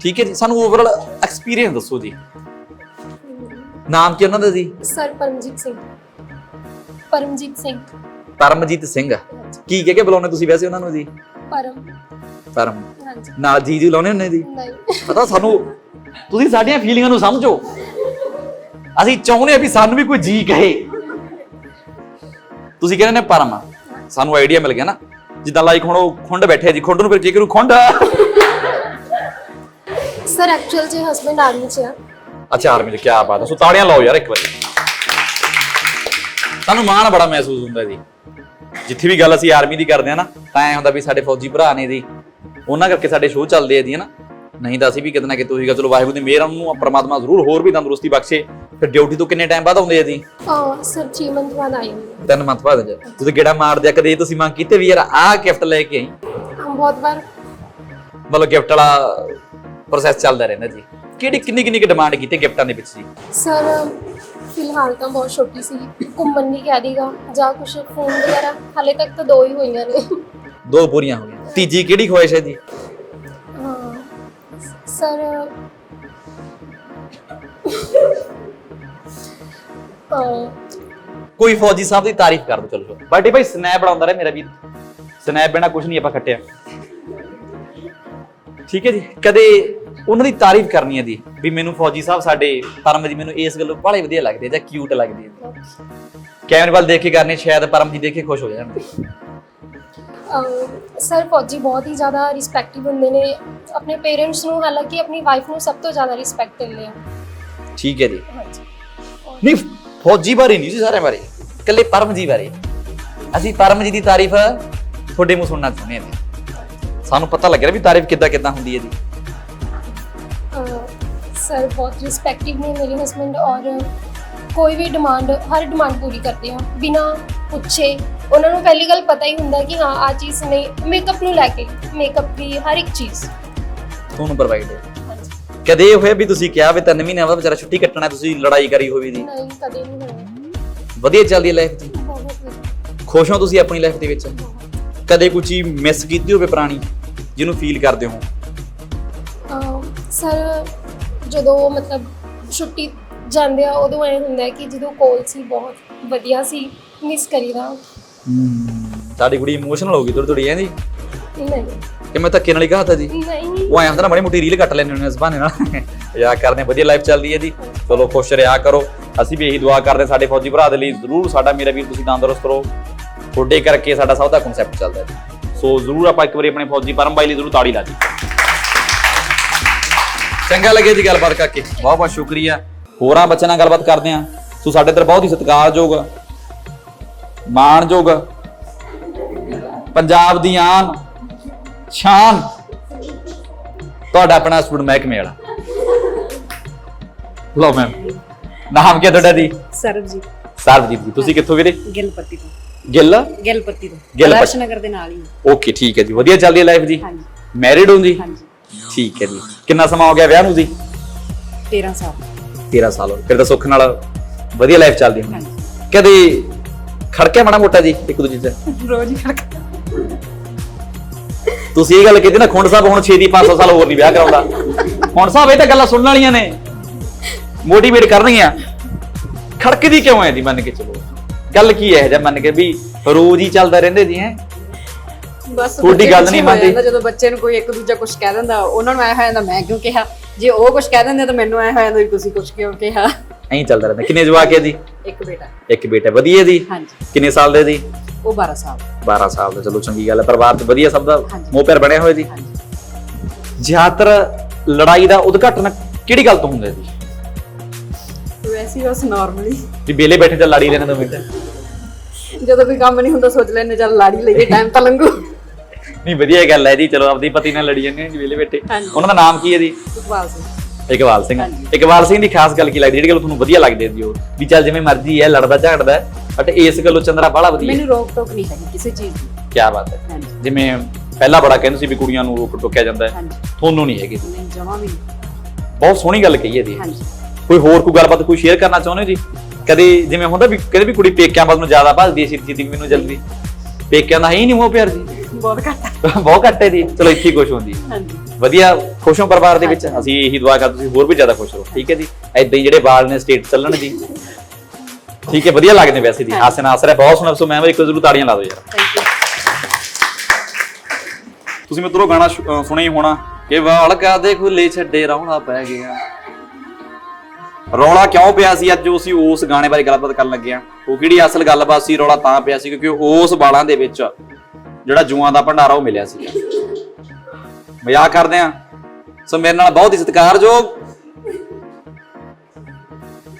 ਠੀਕ ਹੈ ਜੀ? ਸਾਨੂੰ ਓਵਰਆਲ ਐਕਸਪੀਰੀਅੰਸ ਦੱਸੋ ਜੀ। ਨਾਮ ਕੀ ਉਹਨਾਂ ਦਾ ਜੀ? ਸਰ ਪਰਮਜੀਤ ਸਿੰਘ। ਪਰਮਜੀਤ ਸਿੰਘ। ਪਰਮਜੀਤ ਸਿੰਘ। ਕੀ ਕਹਿ ਕੇ ਬੁਲਾਉਂਦੇ ਤੁਸੀਂ ਵੈਸੇ ਉਹਨਾਂ ਨੂੰ ਜੀ? ਪਰਮ। ਪਰਮ। ਹਾਂਜੀ। ਨਾਲ ਜੀ ਜੀ ਲਾਉਣੇ ਹੁੰਦੇ ਜੀ? ਨਹੀਂ। ਪਤਾ ਸਾਨੂੰ ਤੁਸੀਂ ਸਾਡੀਆਂ ਫੀਲਿੰਗਾਂ ਨੂੰ ਸਮਝੋ। ਅਸੀਂ ਚਾਹੁੰਦੇ ਆ ਵੀ ਸਾਨੂੰ ਵੀ ਕੋਈ ਜੀ ਕਹੇ। ਤੁਸੀਂ ਕਹਿੰਦੇ ਨੇ ਪਰਮ। ਸਾਨੂੰ ਆਈਡੀਆ ਮਿਲ ਗਿਆ ਨਾ। ਜਿੱਦਾਂ ਲਾਈਕ ਹੁਣ ਉਹ ਖੁੰਡ ਬੈਠੇ ਜੀ। ਖੁੰਡ ਨੂੰ ਫਿਰ ਕੀ ਕਰੂ? ਖੁੰਡ। ਸਰ ਐਕਚੁਅਲ ਜੇ ਹਸਬੰਡ ਆਰਮੀ ਚ ਆ। ਅੱਛਾ ਆਰਮੀ ਚ ਕੀ ਬਾਤ ਹੈ ਸੋ ਤਾੜੀਆਂ ਲਾਓ ਯਾਰ ਇੱਕ ਵਾਰੀ। ਸਾਨੂੰ ਮਾਣ ਬੜਾ ਮਹਿਸੂਸ ਹੁੰਦਾ ਜੀ। ਜਿੱਥੇ ਵੀ ਗੱਲ ਅਸੀਂ ਆਰਮੀ ਦੀ ਕਰਦੇ ਆ ਨਾ ਤਾਂ ਐ ਹੁੰਦਾ ਵੀ ਸਾਡੇ ਫੌਜੀ ਭਰਾ ਨੇ ਜੀ। ਉਹਨਾਂ ਕਰਕੇ ਸਾਡੇ ਸ਼ੋਅ ਚੱਲਦੇ ਆ ਜੀ ਹਨਾ। ਨਹੀਂ ਤਾਂ ਅਸੀਂ ਵੀ ਕਿਤੇ ਨਾ ਕਿਤੇ ਚਲੋ ਵਾਹਿਗੁਰੂ ਦੀ ਮਿਹਰ ਨੂੰ ਪ੍ਰਮਾਤਮਾ ਜ਼ਰੂਰ ਹੋਰ ਵੀ ਤੰਦਰੁਸਤੀ ਬਖਸ਼ੇ। ਫਿਰ ਡਿਊਟੀ ਤੋਂ ਕਿੰਨੇ ਟਾਈਮ ਬਾਅਦ ਆਉਂਦੇ ਆ ਜੀ? ਸਰ 6 ਮੰਥ ਬਾਅਦ ਆਈ ਹਾਂ ਤਿੰਨ ਮੰਥ ਬਾਅਦ ਜੀ। ਜਦੋਂ ਗੇੜਾ ਮਾਰਦੇ ਆ ਕਦੇ ਇਹ ਤੁਸੀਂ ਮੰਗ ਕੀਤੇ ਵੀ ਯਾਰ ਆਹ ਗਿਫਟ ਲੈ ਕੇ ਆਈ? ਬਹੁਤ ਵਾਰ। ਮਤਲਬ ਗਿਫਟ ਵਾਲਾ ਪ੍ਰੋਸੈਸ ਚੱਲਦਾ ਰਹਿੰਦਾ ਜੀ। ਕਿਹੜੀ ਕਿੰਨੀ ਕਿੰਨੀ ਕਿ ਡਿਮਾਂਡ ਕੀਤੀ ਗਿਫਟਾਂ ਦੇ ਵਿੱਚ ਜੀ ਸਰ ਫਿਲਹਾਲ ਤਾਂ ਬਹੁਤ ਛੋਟੀ ਸੀ। ਘੁੰਮਣ ਨਹੀਂ ਕਹਿ ਦੀਗਾ ਜਾਂ ਕੁਝ ਫੋਨ ਵਗੈਰਾ ਹਾਲੇ ਤੱਕ ਤਾਂ ਦੋ ਹੀ ਹੋਈਆਂ ਨੇ। ਦੋ ਪੂਰੀਆਂ ਹੋ ਗਈਆਂ। ਤੀਜੀ ਕਿਹੜੀ ਖੁਆਇਸ਼ ਹੈ ਜੀ ਸਰ ਕੋਈ ਫੌਜੀ ਸਾਹਿਬ ਦੀ ਤਾਰੀਫ ਕਰ ਦੋ ਚਲੋ ਚਲੋ। ਬਰਥਡੇ ਭਾਈ ਸਨੈਪ ਬਣਾਉਂਦਾ ਰਹੇ ਮੇਰਾ ਵੀ ਸਨੈਪ ਬਿਨਾ ਕੁਝ ਨਹੀਂ ਆਪਾਂ ਖੱਟਿਆ। ਠੀਕ ਹੈ ਜੀ ਕਦੇ ਉਹਨਾਂ ਦੀ ਤਾਰੀਫ ਕਰਨੀ ਹੈ ਜੀ ਵੀ ਮੈਨੂੰ ਫੌਜੀ ਸਾਹਿਬ ਸਾਡੇ ਪਰਮ ਜੀ ਮੈਨੂੰ ਇਸ ਗੱਲੋਂ ਬੜੇ ਵਧੀਆ ਲੱਗਦੇ ਆ ਜਾਂ ਕਿਊਟ ਲੱਗਦੇ ਆ ਕੈਮਰੇ ਵੱਲ ਦੇਖ ਕੇ ਕਰਨੀ ਸ਼ਾਇਦ ਪਰਮ ਜੀ ਦੇਖ ਕੇ ਖੁਸ਼ ਹੋ ਜਾਣ। ਸਰ ਫੌਜੀ ਬਹੁਤ ਹੀ ਜ਼ਿਆਦਾ ਰਿਸਪੈਕਟਿਵ ਹੁੰਦੇ ਨੇ। ਆਪਣੇ ਪੇਰੈਂਟਸ ਨੂੰ ਹਾਲਾਂਕਿ ਆਪਣੀ ਵਾਈਫ ਨੂੰ ਸਭ ਤੋਂ ਜ਼ਿਆਦਾ ਰਿਸਪੈਕਟ ਦਿੰਦੇ ਆ। ਠੀਕ ਹੈ ਜੀ। ਨਹੀਂ ਫੌਜੀ ਬਾਰੇ ਨਹੀਂ ਸੀ ਸਾਰਿਆਂ ਬਾਰੇ। ਇਕੱਲੇ ਪਰਮ ਜੀ ਬਾਰੇ। ਅਸੀਂ ਪਰਮ ਜੀ ਦੀ ਤਾਰੀਫ ਤੁਹਾਡੇ ਮੂੰਹ ਸੁਣਨਾ ਚਾਹੁੰਦੇ ਹਾਂ ਜੀ। ਸਾਨੂੰ ਪਤਾ ਲੱਗ ਰਿਹਾ ਵੀ ਤਾਰੀਫ ਕਿੱਦਾਂ ਕਿੱਦਾਂ ਹੁੰਦੀ ਹੈ ਜੀ। ਸਰ ਬਹੁਤ ਰਿਸਪੈਕਟਿਵ ਨੇ ਮੇਰੇ ਹਸਬੰਡ ਔਰ ਕੋਈ ਵੀ ਡਿਮਾਂਡ ਹਰ ਡਿਮਾਂਡ ਪੂਰੀ ਕਰਦੇ ਆ। ਬਿਨਾ ਪੁੱਛੇ। ਉਹਨਾਂ ਨੂੰ ਪਹਿਲੀ ਗੱਲ ਪਤਾ ਹੀ ਹੁੰਦਾ ਕਿ ਹਾਂ ਆ ਚੀਜ਼ ਨਹੀਂ ਮੇਕਅਪ ਨੂੰ ਲੈ ਕੇ ਮੇਕਅਪ ਦੀ ਹਰ ਇੱਕ ਚੀਜ਼। ਤੁਹਾਨੂੰ ਪ੍ਰੋਵਾਈਡ ਹੈ ਕਦੇ ਇਹ ਹੋਇਆ ਵੀ ਤੁਸੀਂ ਕਿਹਾ ਵੀ ਤਿੰਨ ਮਹੀਨਿਆਂ ਬਾਅਦ ਵਿਚਾਰਾ ਛੁੱਟੀ ਕੱਟਣਾ ਤੁਸੀਂ ਲੜਾਈ ਕਰੀ ਹੋਵੇ ਜੀ ਨਹੀਂ ਕਦੇ ਨਹੀਂ ਹੋਇਆ। ਵਧੀਆ ਚੱਲਦੀ ਹੈ ਲਾਈਫ ਜੀ ਬਹੁਤ ਵਧੀਆ। ਖੁਸ਼ ਹੋ ਤੁਸੀਂ ਆਪਣੀ ਲਾਈਫ ਦੇ ਵਿੱਚ? ਕਦੇ ਕੋਈ ਚੀਜ਼ ਮਿਸ ਕੀਤੀ ਹੋਵੇ ਪੁਰਾਣੀ ਜਿਹਨੂੰ ਫੀਲ ਕਰਦੇ ਹੋ? ਸਰ ਜਦੋਂ ਮਤਲਬ ਛੁੱਟੀ ਜਾਂਦੇ ਆ ਉਦੋਂ ਐ ਹੁੰਦਾ ਕਿ ਜਦੋਂ ਕੋਲ ਸੀ ਬਹੁਤ ਵਧੀਆ ਸੀ ਮਿਸ ਕਰੀਦਾ ਸਾਡੀ ਕੁੜੀ ਇਮੋਸ਼ਨਲ ਹੋ ਗਈ ਥੋੜੀ ਥੋੜੀ ਜੀ ਨਹੀਂ। ਕਿ ਮੈਂ ਧੱਕੇ ਨਾਲ ਹੀ ਕਹਾ ਤਾ ਜੀ। ਨਹੀਂ। ਉਹ ਐਂ ਹੁੰਦਾ ਨਾ ਮਾੜੀ ਮੋਟੀ ਰੀਲ ਕੱਟ ਲੈਣੇ ਹੁੰਦੇ ਇਸ ਬਹਾਨੇ ਨਾਲ। ਮਜ਼ਾਕ ਕਰਦੇ ਵਧੀਆ ਲਾਈਫ ਚੱਲਦੀ ਹੈ ਜੀ। ਚਲੋ ਖੁਸ਼ ਰਿਹਾ ਕਰੋ। ਅਸੀਂ ਵੀ ਇਹੀ ਦੁਆ ਕਰਦੇ ਹਾਂ ਸਾਡੇ ਫੌਜੀ ਭਰਾ ਦੇ ਲਈ ਜ਼ਰੂਰ ਸਾਡਾ ਮੇਰਾ ਵੀਰ ਤੁਸੀਂ ਤੰਦਰੁਸਤ ਰਹੋ। ਤੁਹਾਡੇ ਕਰਕੇ ਸਾਡਾ ਸਭ ਦਾ ਕਨਸੈਪਟ ਚੱਲਦਾ ਹੈ ਜੀ। ਸੋ ਜ਼ਰੂਰ ਆਪਾਂ ਇੱਕ ਵਾਰੀ ਆਪਣੇ ਫੌਜੀ ਪਰਮ ਬਾਈ ਲਈ ਜ਼ਰੂਰ ਤਾੜੀ ਲਾ ਜੀ। ਚੰਗਾ ਲੱਗਿਆ ਜੀ ਗੱਲਬਾਤ ਕਰਕੇ। ਬਹੁਤ ਬਹੁਤ ਸ਼ੁਕਰੀਆ। ਹੋਰਾਂ ਬੱਚਿਆਂ ਨਾਲ ਗੱਲਬਾਤ ਕਰਦੇ ਹਾਂ। ਸੋ ਸਾਡੇ ਇੱਧਰ ਬਹੁਤ ਹੀ ਸਤਿਕਾਰਯੋਗ ਮਾਣਯੋਗ ਪੰਜਾਬ ਦੀ ਆਨ ਸ਼ਾਨ ਤੁਹਾਡਾ ਆਪਣਾ ਸਟੂਡੈਂਟ ਮਹਿਕਮੇ ਵਾਲਾ। ਲੋ ਮੈਮ ਨਾਮ ਕੀ ਤੁਹਾਡਾ ਜੀ? ਸਰਬਜੀਤ। ਸਰਬਜੀਤ ਜੀ ਤੁਸੀਂ ਕਿੱਥੋਂ ਵੀਰੇ? ਗਿਲਪੱਤੀ ਤੋਂ। ਗਿੱਲ? ਗਿਲਪੱਤੀ ਤੋਂ। ਗਿੱਲਪੱਤੀ। ਆਦਰਸ਼ ਨਗਰ ਦੇ ਨਾਲ ਹੀ। ਓਕੇ ਠੀਕ ਹੈ ਜੀ ਵਧੀਆ ਚੱਲਦੀ ਹੈ ਲਾਈਫ ਜੀ। ਹਾਂਜੀ। ਮੈਰਿਡ ਹੋ ਜੀ? ਹਾਂਜੀ। ਠੀਕ ਹੈ ਜੀ। ਕਿੰਨਾ ਸਮਾਂ ਹੋ ਗਿਆ ਵਿਆਹ ਨੂੰ ਜੀ? 13 ਸਾਲ। 13 ਸਾਲ ਹੋ ਗਏ। ਫਿਰ ਤਾਂ ਸੁੱਖ ਨਾਲ ਵਧੀਆ ਲਾਈਫ ਚੱਲਦੀ ਹੋਣੀ ਹਾਂਜੀ। ਕਦੇ ਖੜਕਿਆ ਮਾੜਾ ਮੋਟਾ ਜੀ ਇੱਕ ਦੂਜੇ ਚ ਰੋਜ਼ ਹੀ ਖੜਕਾ ਤੁਸੀਂ ਇਹ ਗੱਲ ਕੀਤੀ ਨਾ ਖੁੰਡ ਸਾਹਿਬ ਹੁਣ ਛੇਤੀ 500 ਸਾਲ ਹੋਰ ਨਹੀਂ ਵਿਆਹ ਕਰਾਉਂਦਾ। ਹੁਣ ਸਾਹਿਬ ਇਹ ਤਾਂ ਗੱਲਾਂ ਸੁਣਨ ਵਾਲੀਆਂ ਨੇ। ਮੋਟੀਵੇਟ ਕਰਨਗੀਆਂ। ਖੜਕਦੀ ਕਿਉਂ ਹੈ ਜੀ ਮੰਨ ਕੇ ਚਲੋ? ਗੱਲ ਕੀ ਹੈ ਜੇ ਮੰਨ ਕੇ ਵੀ ਰੋਜ਼ ਹੀ ਚੱਲਦਾ ਰਹਿੰਦੇ ਜੀ ਹੈ? ਬਸ ਤੁਹਾਡੀ ਗੱਲ ਨਹੀਂ ਮੰਨਦੇ। ਜਾਂਦਾ ਬੱਚੇ ਨੂੰ ਕੋਈ ਇੱਕ ਦੂਜਾ ਕੁਝ ਕਹਿ ਦਿੰਦਾ ਉਹਨਾਂ ਨੂੰ ਐ ਹੋ ਜਾਂਦਾ ਮੈਂ ਕਿਉਂ ਕਿਹਾ? ਜੇ ਉਹ ਕੁਝ ਕਹਿ ਦਿੰਦੇ ਤਾਂ ਮੈਨੂੰ ਐ ਹੋ ਜਾਂਦਾ ਵੀ ਤੁਸੀਂ ਕੁਝ ਕਿਉਂ ਕਿਹਾ? ਐਂ ਚੱਲਦਾ ਰਹਿੰਦਾ। ਕਿੰਨੇ ਜਵਾਕ ਹੈ ਜੀ ਇੱਕ ਬੇਟਾ। ਇੱਕ ਬੇਟਾ। ਵਧੀਆ ਜੀ ਹਾਂਜੀ। ਕਿੰਨੇ ਸਾਲ ਦੇ ਜੀ ਉਹ 12 ਸਾਲ। 12 ਸਾਲ ਦਾ। ਚਲੋ ਚੰਗੀ ਗੱਲ ਹੈ। ਪਰਿਵਾਰ 'ਚ ਵਧੀਆ ਸਭ ਦਾ। ਮੋਹ ਪਿਆਰ ਬਣਿਆ ਹੋਇਆ ਜੀ ਜ਼ਿਆਦਾਤਰ ਲੜਾਈ ਦਾ ਉਦਘਾਟਨ ਕਿਹੜੀ ਗੱਲ ਤੋਂ ਹੁੰਦਾ ਹੈ ਜੀ ਵੈਸੇ ਬਸ ਨਾਰਮਲੀ ਵੀ ਬੇਲੇ ਬੈਠੇ ਤਾਂ ਲੜੀ ਰਹਿਣਾ ਦੋ ਮਿੰਟ ਜਦੋਂ ਵੀ ਕੰਮ ਨਹੀਂ ਹੁੰਦਾ ਸੋਚ ਲੈਂਦੇ ਚੱਲ ਲਾੜੀ ਲਈਏ ਟਾਈਮ ਤਾਂ ਲੰਘੂ। ਨਹੀਂ ਵਧੀਆ ਗੱਲ ਹੈ ਜੀ ਚਲੋ ਆਪਦੀ ਪਤੀ ਨਾਲ ਲੜੀ ਜਾਂਦੇ ਜੀ ਵੇਲੇ ਬੈਠੇ। ਉਹਨਾਂ ਦਾ ਨਾਮ ਕੀ ਹੈ ਜੀ? ਇਕਬਾਲ ਸਿੰਘ। ਇਕਬਾਲ ਸਿੰਘ। ਇਕਬਾਲ ਸਿੰਘ ਦੀ ਖਾਸ ਗੱਲ ਕੀ ਲੱਗਦੀ ਜਿਹੜੀ ਗੱਲ ਤੁਹਾਨੂੰ ਵਧੀਆ ਲੱਗਦੀ ਹੈ ਜੀ ਉਹ ਵੀ ਚੱਲ ਜਿਵੇਂ ਮਰਜ਼ੀ ਹੈ ਲੜਦਾ ਝਗੜਦਾ ਬਟ ਇਸ ਗੱਲੋਂ ਚੰਦਰਾ ਬੜਾ ਵਧੀਆ ਮੈਨੂੰ ਰੋਕ ਟੋਕ ਨਹੀਂ ਹੈਗੀ ਕਿਸੇ ਚੀਜ਼ ਦੀ। ਕੀ ਬਾਤ ਹੈ। ਜਿਵੇਂ ਪਹਿਲਾਂ ਬੜਾ ਕਹਿੰਦੇ ਸੀ ਵੀ ਕੁੜੀਆਂ ਨੂੰ ਰੋਕ ਟੋਕਿਆ ਜਾਂਦਾ ਹੈ। ਤੁਹਾਨੂੰ ਨਹੀਂ ਹੈਗੀ। ਨਹੀਂ ਜਮਾ ਵੀ ਬਹੁਤ ਸੋਹਣੀ ਗੱਲ ਕਹੀ ਹੈ ਜੀ। ਕੋਈ ਹੋਰ ਕੋਈ ਗੱਲਬਾਤ ਕੋਈ ਸ਼ੇਅਰ ਕਰਨਾ ਚਾਹੁੰਦੇ ਜੀ? ਕਦੇ ਜਿਵੇਂ ਹੁੰਦਾ ਵੀ ਕਦੇ ਵੀ ਕੁੜੀ ਪੇਕਿਆਂ ਵੱਲ ਨੂੰ ਜ਼ਿਆਦਾ ਭੱਜਦੀ ਛੇਤੀ ਛੇਤੀ ਮੈਨੂੰ ਜਲਦੀ। ਪੇਕਿਆਂ ਦਾ ਹੈ ਹੀ ਨਹੀਂ ਮੋਹ ਪਿਆਰ ਜੀ। ਬਹੁਤ ਘੱਟ ਬਹੁਤ ਘੱਟ ਹੈ ਜੀ। ਚਲੋ ਇੱਥੇ ਹੀ ਖੁਸ਼ ਹੁੰਦੀ ਹੈ ਹਾਂਜੀ। ਵਧੀਆ ਖੁਸ਼ ਹੋ ਪਰਿਵਾਰ ਦੇ ਵਿੱਚ। ਅਸੀਂ ਇਹੀ ਦੁਆ ਕਰਦੇ ਤੁਸੀਂ ਹੋਰ ਵੀ ਜ਼ਿਆਦਾ ਖੁਸ਼ ਰਹੋ। ਠੀਕ ਹੈ ਜੀ। ਐਦਾਂ ਹੀ ਜਿਹੜੇ ਬਾਲ ਨੇ ਸਟੇਟ ਚੱਲਣ ਜੀ। ਠੀਕ ਹੈ ਵਧੀਆ ਲੱਗਦੇ ਵੈਸੇ ਜੀ। ਹਾਸਨ ਆਸਰਾ ਬਹੁਤ ਸੋਹਣਾ। ਸੋ ਮੈਂ ਵੀ ਇੱਕ ਜ਼ਰੂਰ ਤਾੜੀਆਂ ਲਾ ਦਿਓ ਯਾਰ। ਥੈਂਕ ਯੂ ਤੁਸੀਂ ਮਿੱਤਰੋ ਗਾਣਾ ਸੁਣਿਆ ਹੀ ਹੋਣਾ ਕਿ ਵਾਲ ਕਾਦੇ ਖੁੱਲੇ ਛੱਡੇ ਰੌਲਾ ਪੈ ਗਿਆ। ਰੌਲਾ ਕਿਉਂ ਪਿਆ ਸੀ? ਅੱਜ ਅਸੀਂ ਉਸ ਗਾਣੇ ਬਾਰੇ ਗੱਲਬਾਤ ਕਰਨ ਲੱਗੇ ਆ ਉਹ ਕਿਹੜੀ ਅਸਲ ਗੱਲਬਾਤ ਸੀ? ਰੌਲਾ ਤਾਂ ਪਿਆ ਸੀ ਕਿਉਂਕਿ ਉਸ ਵਾਲਾਂ ਦੇ ਵਿੱਚ ਜਿਹੜਾ ਜੂਆਂ ਦਾ ਭੰਡਾਰਾ ਉਹ ਮਿਲਿਆ ਸੀ। ਮਜ਼ਾਕ ਕਰਦੇ ਆ। ਸੋ ਮੇਰੇ ਨਾਲ ਬਹੁਤ ਹੀ ਸਤਿਕਾਰਯੋਗ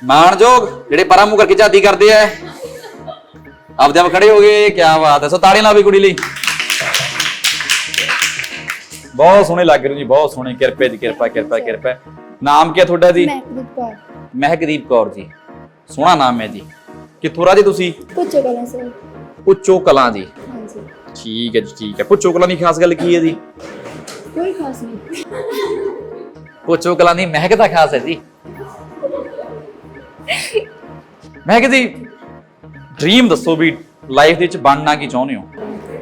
ਮਾਣਯੋਗ ਜਿਹੜੇ ਪਰਾਂ ਮੂੰਹ ਕਰਕੇ ਝਾਤੀ ਕਰਦੇ ਆ। ਆਪਦੇ ਆਪ ਖੜੇ ਹੋ ਗਏ ਕੀ ਬਾਤ ਹੈ। ਸੋ ਤਾੜੀਆਂ ਲਾਓ ਵੀ ਕੁੜੀ ਲਈ। ਬਹੁਤ ਸੋਹਣੇ ਲੱਗ ਰਹੇ ਜੀ ਬਹੁਤ ਸੋਹਣੇ। ਕਿਰਪਾ ਦੀ ਕਿਰਪਾ ਕਿਰਪਾ ਕਿਰਪਾ। ਨਾਮ ਕੀ ਹੈ ਤੁਹਾਡਾ ਜੀ? ਮਹਿਕਦੀਪ ਕੌਰ। ਮਹਿਕਦੀਪ ਕੌਰ ਜੀ। ਸੋਹਣਾ ਨਾਮ ਹੈ ਜੀ। ਕਿੱਥੋਂ ਰਾਜੀ ਤੁਸੀਂ? ਪੁੱਛੋ ਕਰਾਂ ਸਰ। ਪੁੱਚੋ ਕਲਾਂ ਜੀ। ਠੀਕ ਹੈ ਜੀ ਠੀਕ ਹੈ। ਪੁੱਚੋ ਕਲਾਂ ਦੀ ਖਾਸ ਗੱਲ ਕੀ ਹੈ ਜੀ? ਕੋਈ ਖਾਸ ਨਹੀਂ। ਪੁੱਚੋ ਕਲਾਂ ਦੀ ਮਹਿਕ ਦਾ ਖਾਸ ਹੈ ਜੀ। ਮਹਿਕ ਜੀ ਡ੍ਰੀਮ ਦੱਸੋ ਵੀ ਲਾਈਫ ਦੇ ਵਿੱਚ ਬਣਨਾ ਕੀ ਚਾਹੁੰਦੇ ਹੋ?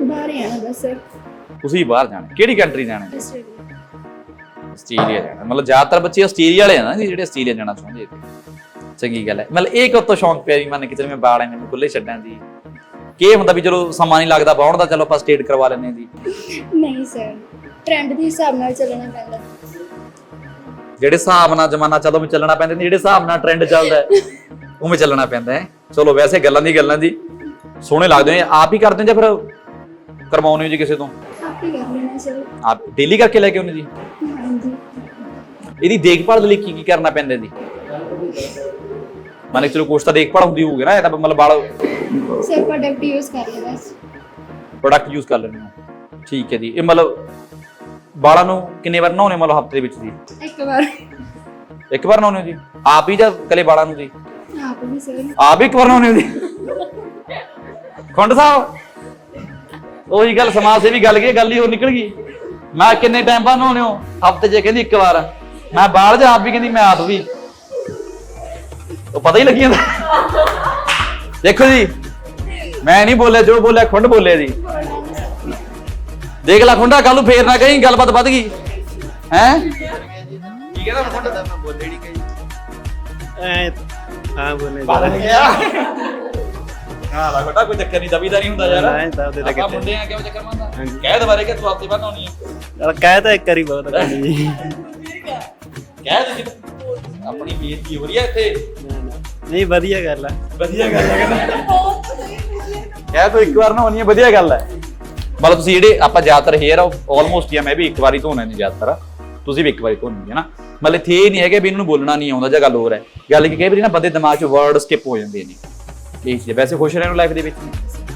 ਬਾਹਰ ਆਣਾ ਬਸ। ਸਰ ਤੁਸੀਂ ਬਾਹਰ ਜਾਣਾ ਕਿਹੜੀ ਕੰਟਰੀ ਜਾਣਾ? ਆਸਟ੍ਰੇਲੀਆ। ਜਾਣਾ। ਮਤਲਬ ਜ਼ਿਆਦਾਤਰ ਬੱਚੇ ਆਸਟ੍ਰੇਲੀਆ ਵਾਲੇ ਆ ਨਾ ਜਿਹੜੇ ਆਸਟ੍ਰੇਲੀਆ ਜਾਣਾ ਚਾਹੁੰਦੇ ਚੰਗੀ ਗੱਲ ਹੈ। ਮਤਲਬ ਇਹ ਕਦੋਂ ਤੋਂ ਸ਼ੌਂਕ ਪਿਆ ਵੀ ਮੰਨ ਕੇ ਚੱਲ ਮੈਂ ਬਾਲ ਐਵੇਂ ਖੁੱਲੇ ਛੱਡਾਂ ਜੀ ਕੀ ਇਹ ਹੁੰਦਾ ਵੀ ਚਲੋ ਸਮਾਂ ਨਹੀਂ ਲੱਗਦਾ ਬਾਉਣ ਦਾ ਚਲੋ ਆਪਾਂ ਸਟੇਟ ਕਰਵਾ ਲੈਂਦੇ ਹਾਂ ਜੀ। ਨਹੀਂ ਸਰ ਟ੍ਰੈਂਡ ਦੇ ਹਿਸਾਬ ਨਾਲ ਚੱਲਣਾ ਪੈਂਦਾ। ਜਿਹੜੇ ਹਿਸਾਬ ਨਾਲ ਜ਼ਮਾਨਾ ਚੱਲਦਾ ਉਵੇਂ ਚੱਲਣਾ ਪੈਂਦਾ ਨਹੀਂ ਜਿਹੜੇ ਹਿਸਾਬ ਨਾਲ ਟ੍ਰੈਂਡ ਚੱਲਦਾ ਹੈ, ਉਵੇਂ ਚੱਲਣਾ ਪੈਂਦਾ ਹੈ। ਚਲੋ ਵੈਸੇ ਗੱਲਾਂ ਦੀ ਗੱਲਾਂ ਜੀ। ਸੋਹਣੇ ਲੱਗਦੇ ਨੇ। ਆਪ ਹੀ ਕਰਦੇ ਹੋ ਜਾਂ ਫਿਰ ਕਰਵਾਉਂਦੇ ਹੋ ਜੀ ਕਿਸੇ ਤੋਂ? ਆਪ ਹੀ ਕਰ ਲੈਣਾ ਸਰ ਆਪ ਡੇਲੀ ਕਰਕੇ ਲੈ ਕੇ ਆਉਂਦੇ ਜੀ? ਹਾਂਜੀ। ਇਹਦੀ ਦੇਖਭਾਲ ਦੇ ਲਈ ਕੀ ਕੀ ਕਰਨਾ ਪੈਂਦਾ ਜੀ? ਮਾਨੇ ਚਲੋ ਕੁਛ ਤਾਂ ਦੇਖਭਾਲ ਹੁੰਦੀ ਹੋਊਗੀ ਨਾ ਇਹ ਤਾਂ ਮਤਲਬ ਬਾਲ ਸਰ ਪ੍ਰੋਡਕਟ ਯੂਜ਼ ਕਰ ਲਿਆ ਬਸ ਪ੍ਰੋਡਕਟ ਯੂਜ਼ ਕਰ ਹੋ ਠੀਕ ਹੈ ਜੀ ਇਹ ਮਤਲਬ ਬਾਲਾਂ ਨੂੰ ਕਿੰਨੇ ਵਾਰ ਨਹਾਉਣੇ ਮਤਲਬ ਹਫ਼ਤੇ ਦੇ ਵਿੱਚ ਜੀ ਇੱਕ ਵਾਰ ਇੱਕ ਵਾਰ ਨਹਾਉਣੇ ਹੋ ਜੀ ਆਪ ਹੀ ਜਾਂ ਕੱਲੇ ਬਾਲਾਂ ਨੂੰ ਜੀ ਆਪ ਵੀ ਸਰ ਆਪ ਹੀ ਇੱਕ ਵਾਰ ਨਹਾਉਣੇ ਹੋ ਜੀ ਖੁੰਡ ਸਾਹਿਬ ਉਹੀ ਗੱਲ ਸਮਾਜ ਸੇਵੀ ਗੱਲ ਕੀ ਗੱਲ ਹੀ ਹੋਰ ਨਿਕਲ ਗਈ ਮੈਂ ਕਿੰਨੇ ਟਾਈਮ ਬਾਅਦ ਨਹਾਉਣੇ ਹੋ ਹਫ਼ਤੇ 'ਚ ਕਹਿੰਦੀ ਇੱਕ ਵਾਰ ਮੈਂ ਬਾਲ ਜਾਂ ਆਪ ਵੀ ਕਹਿੰਦੀ ਮੈਂ ਆਪ ਵੀ ਉਹ ਪਤਾ ਹੀ ਲੱਗੀ ਜਾਂਦਾ। ਦੇਖੋ ਜੀ ਮੈਂ ਨਹੀਂ ਬੋਲਿਆ ਜੋ ਬੋਲਿਆ ਖੁੰਡ ਬੋਲਿਆ ਜੀ। ਦੇਖ ਲੈ ਖੁੰਡਾ ਕੱਲ ਨੂੰ ਫੇਰ ਨਾ ਕਹੀਂ ਗੱਲਬਾਤ ਵੱਧ ਗਈ। ਹੈ? ਕੀ ਕਹਿੰਦਾ ਖੁੰਡ ਐ ਹਾਂ ਬੋਲੇ ਪਤਾ ਨਹੀਂ ਗਿਆ। ਹਾਂ ਲਾ ਬੇਟਾ ਕੋਈ ਚੱਕਰ ਨਹੀਂ ਦਬੀਦਾ ਨਹੀਂ ਹੁੰਦਾ ਯਾਰ। ਨਹੀਂ ਦਬਦੇ ਤਾਂ ਆਪਾਂ ਕਿੱਥੇ। ਮੁੰਡੇ ਆ ਕਿਉਂ ਚੱਕਰ ਮੰਨਦਾ। ਕਹਿ ਦੁਬਾਰੇ ਕਿ ਤੂੰ ਹੈ ਕਹਿ ਤਾਂ ਇੱਕ ਵਾਰੀ ਬਹੁਤ ਕਰਨੀ ਕਹਿ ਆਪਣੀ ਬੇਇੱਜ਼ਤੀ ਹੋ ਰਹੀ ਹੈ ਇੱਥੇ? ਨਹੀਂ ਵਧੀਆ ਗੱਲ ਆ। ਵਧੀਆ ਗੱਲ ਹੈ ਕਹਿੰਦਾ। ਕਹਿ ਤੂੰ ਇੱਕ ਵਾਰ ਨਾ ਹੋਣੀ ਹੈ ਵਧੀਆ ਗੱਲ ਹੈ। ਮਤਲਬ ਤੁਸੀਂ ਜਿਹੜੇ ਆਪਾਂ ਜ਼ਿਆਦਾਤਰ ਹੇਅਰ ਆਲਮੋਸਟ ਜਾਂ ਮੈਂ ਵੀ ਇੱਕ ਵਾਰੀ ਧੋਣਾ ਨਹੀਂ ਜ਼ਿਆਦਾਤਰ। ਤੁਸੀਂ ਵੀ ਇੱਕ ਵਾਰੀ ਧੋਣੀ ਹੈ ਨਾ। ਮਤਲਬ ਇੱਥੇ ਇਹ ਨਹੀਂ ਹੈਗਾ ਵੀ ਇਹਨਾਂ ਨੂੰ ਬੋਲਣਾ ਨਹੀਂ ਆਉਂਦਾ ਜਾਂ ਗੱਲ ਹੋਰ ਹੈ। ਗੱਲ ਕੀ ਕਈ ਵਾਰੀ ਨਾ ਬੰਦੇ ਦਿਮਾਗ 'ਚ ਵਰਡ ਸਕਿਪ ਹੋ ਜਾਂਦੇ ਨੇ। ਇਹ ਚੀਜ਼ ਹੈ। ਵੈਸੇ ਖੁਸ਼ ਰਹਿਣ ਲਾਈਫ ਦੇ ਵਿੱਚ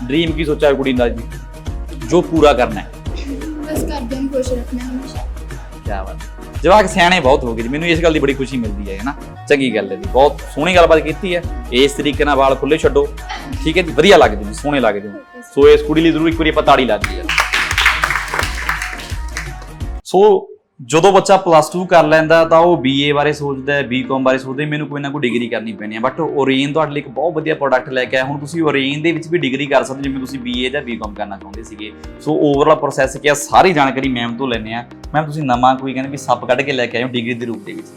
ਡ੍ਰੀਮ ਕੀ ਸੋਚਿਆ ਹੈ ਕੁੜੀ ਦਾ ਜੀ? ਜੋ ਪੂਰਾ ਕਰਨਾ ਹੈ। ਬਸ ਘਰਦਿਆਂ ਨੂੰ ਖੁਸ਼ ਰੱਖਣਾ ਹਮੇਸ਼ਾ। ਕੀ ਬਾਤ ਜਵਾਕ ਸਿਆਣੇ ਬਹੁਤ ਹੋ ਗਏ ਜੀ, ਮੈਨੂੰ ਇਸ ਗੱਲ ਦੀ ਬੜੀ ਖੁਸ਼ੀ ਮਿਲਦੀ ਹੈ ਨਾ? ਚੰਗੀ ਗੱਲ ਹੈ ਜੀ, ਬਹੁਤ ਸੋਹਣੀ ਗੱਲਬਾਤ ਕੀਤੀ ਹੈ। ਇਸ ਤਰੀਕੇ ਨਾਲ ਵਾਲ ਖੁੱਲੇ ਛੱਡੋ, ਠੀਕ ਹੈ ਜੀ? ਵਧੀਆ ਲੱਗਦੇ ਨੇ, ਸੋਹਣੇ ਲੱਗਦੇ ਨੇ। ਸੋ ਇਸ ਕੁੜੀ ਲਈ ਜ਼ਰੂਰ ਇੱਕ ਵਾਰੀ ਆਪਾਂ ਤਾੜੀ ਲਾ ਦਈਏ। ਸੋ ਜਦੋਂ ਬੱਚਾ ਪਲੱਸ 2 ਕਰ ਲੈਂਦਾ ਤਾਂ ਉਹ ਬੀਏ ਬਾਰੇ ਸੋਚਦਾ ਹੈ ਬੀਕਾਮ ਬਾਰੇ ਸੋਚਦਾ ਮੈਨੂੰ ਕੋਈ ਨਾ ਕੋਈ ਡਿਗਰੀ ਕਰਨੀ ਪੈਣੀ ਹੈ। ਬਟ ਓਰੇਨ ਤੁਹਾਡੇ ਲਈ ਇੱਕ ਬਹੁਤ ਵਧੀਆ ਪ੍ਰੋਡਕਟ ਲੈ ਕੇ ਆਇਆ। ਹੁਣ ਤੁਸੀਂ ਓਰੇਨ ਦੇ ਵਿੱਚ ਵੀ ਡਿਗਰੀ ਕਰ ਸਕਦੇ ਹੋ, ਜਿਵੇਂ ਤੁਸੀਂ ਬੀਏ ਜਾਂ ਬੀਕਾਮ ਕਰਨਾ ਚਾਹੁੰਦੇ ਸੀਗੇ। ਸੋ ਓਵਰਆਲ ਪ੍ਰੋਸੈਸ ਕੀ ਹੈ, ਸਾਰੀ ਜਾਣਕਾਰੀ ਮੈਮ ਤੋਂ ਲੈਣੇ ਆ ਮੈਮ ਤੁਸੀਂ ਨਵਾਂ ਕੋਈ ਕਹਿੰਦੇ ਵੀ ਸੱਪ ਕੱਢ ਕੇ ਲੈ ਕੇ ਆਏ ਹੋ ਡਿਗਰੀ ਦੇ ਰੂਪ ਦੇ ਵਿੱਚ।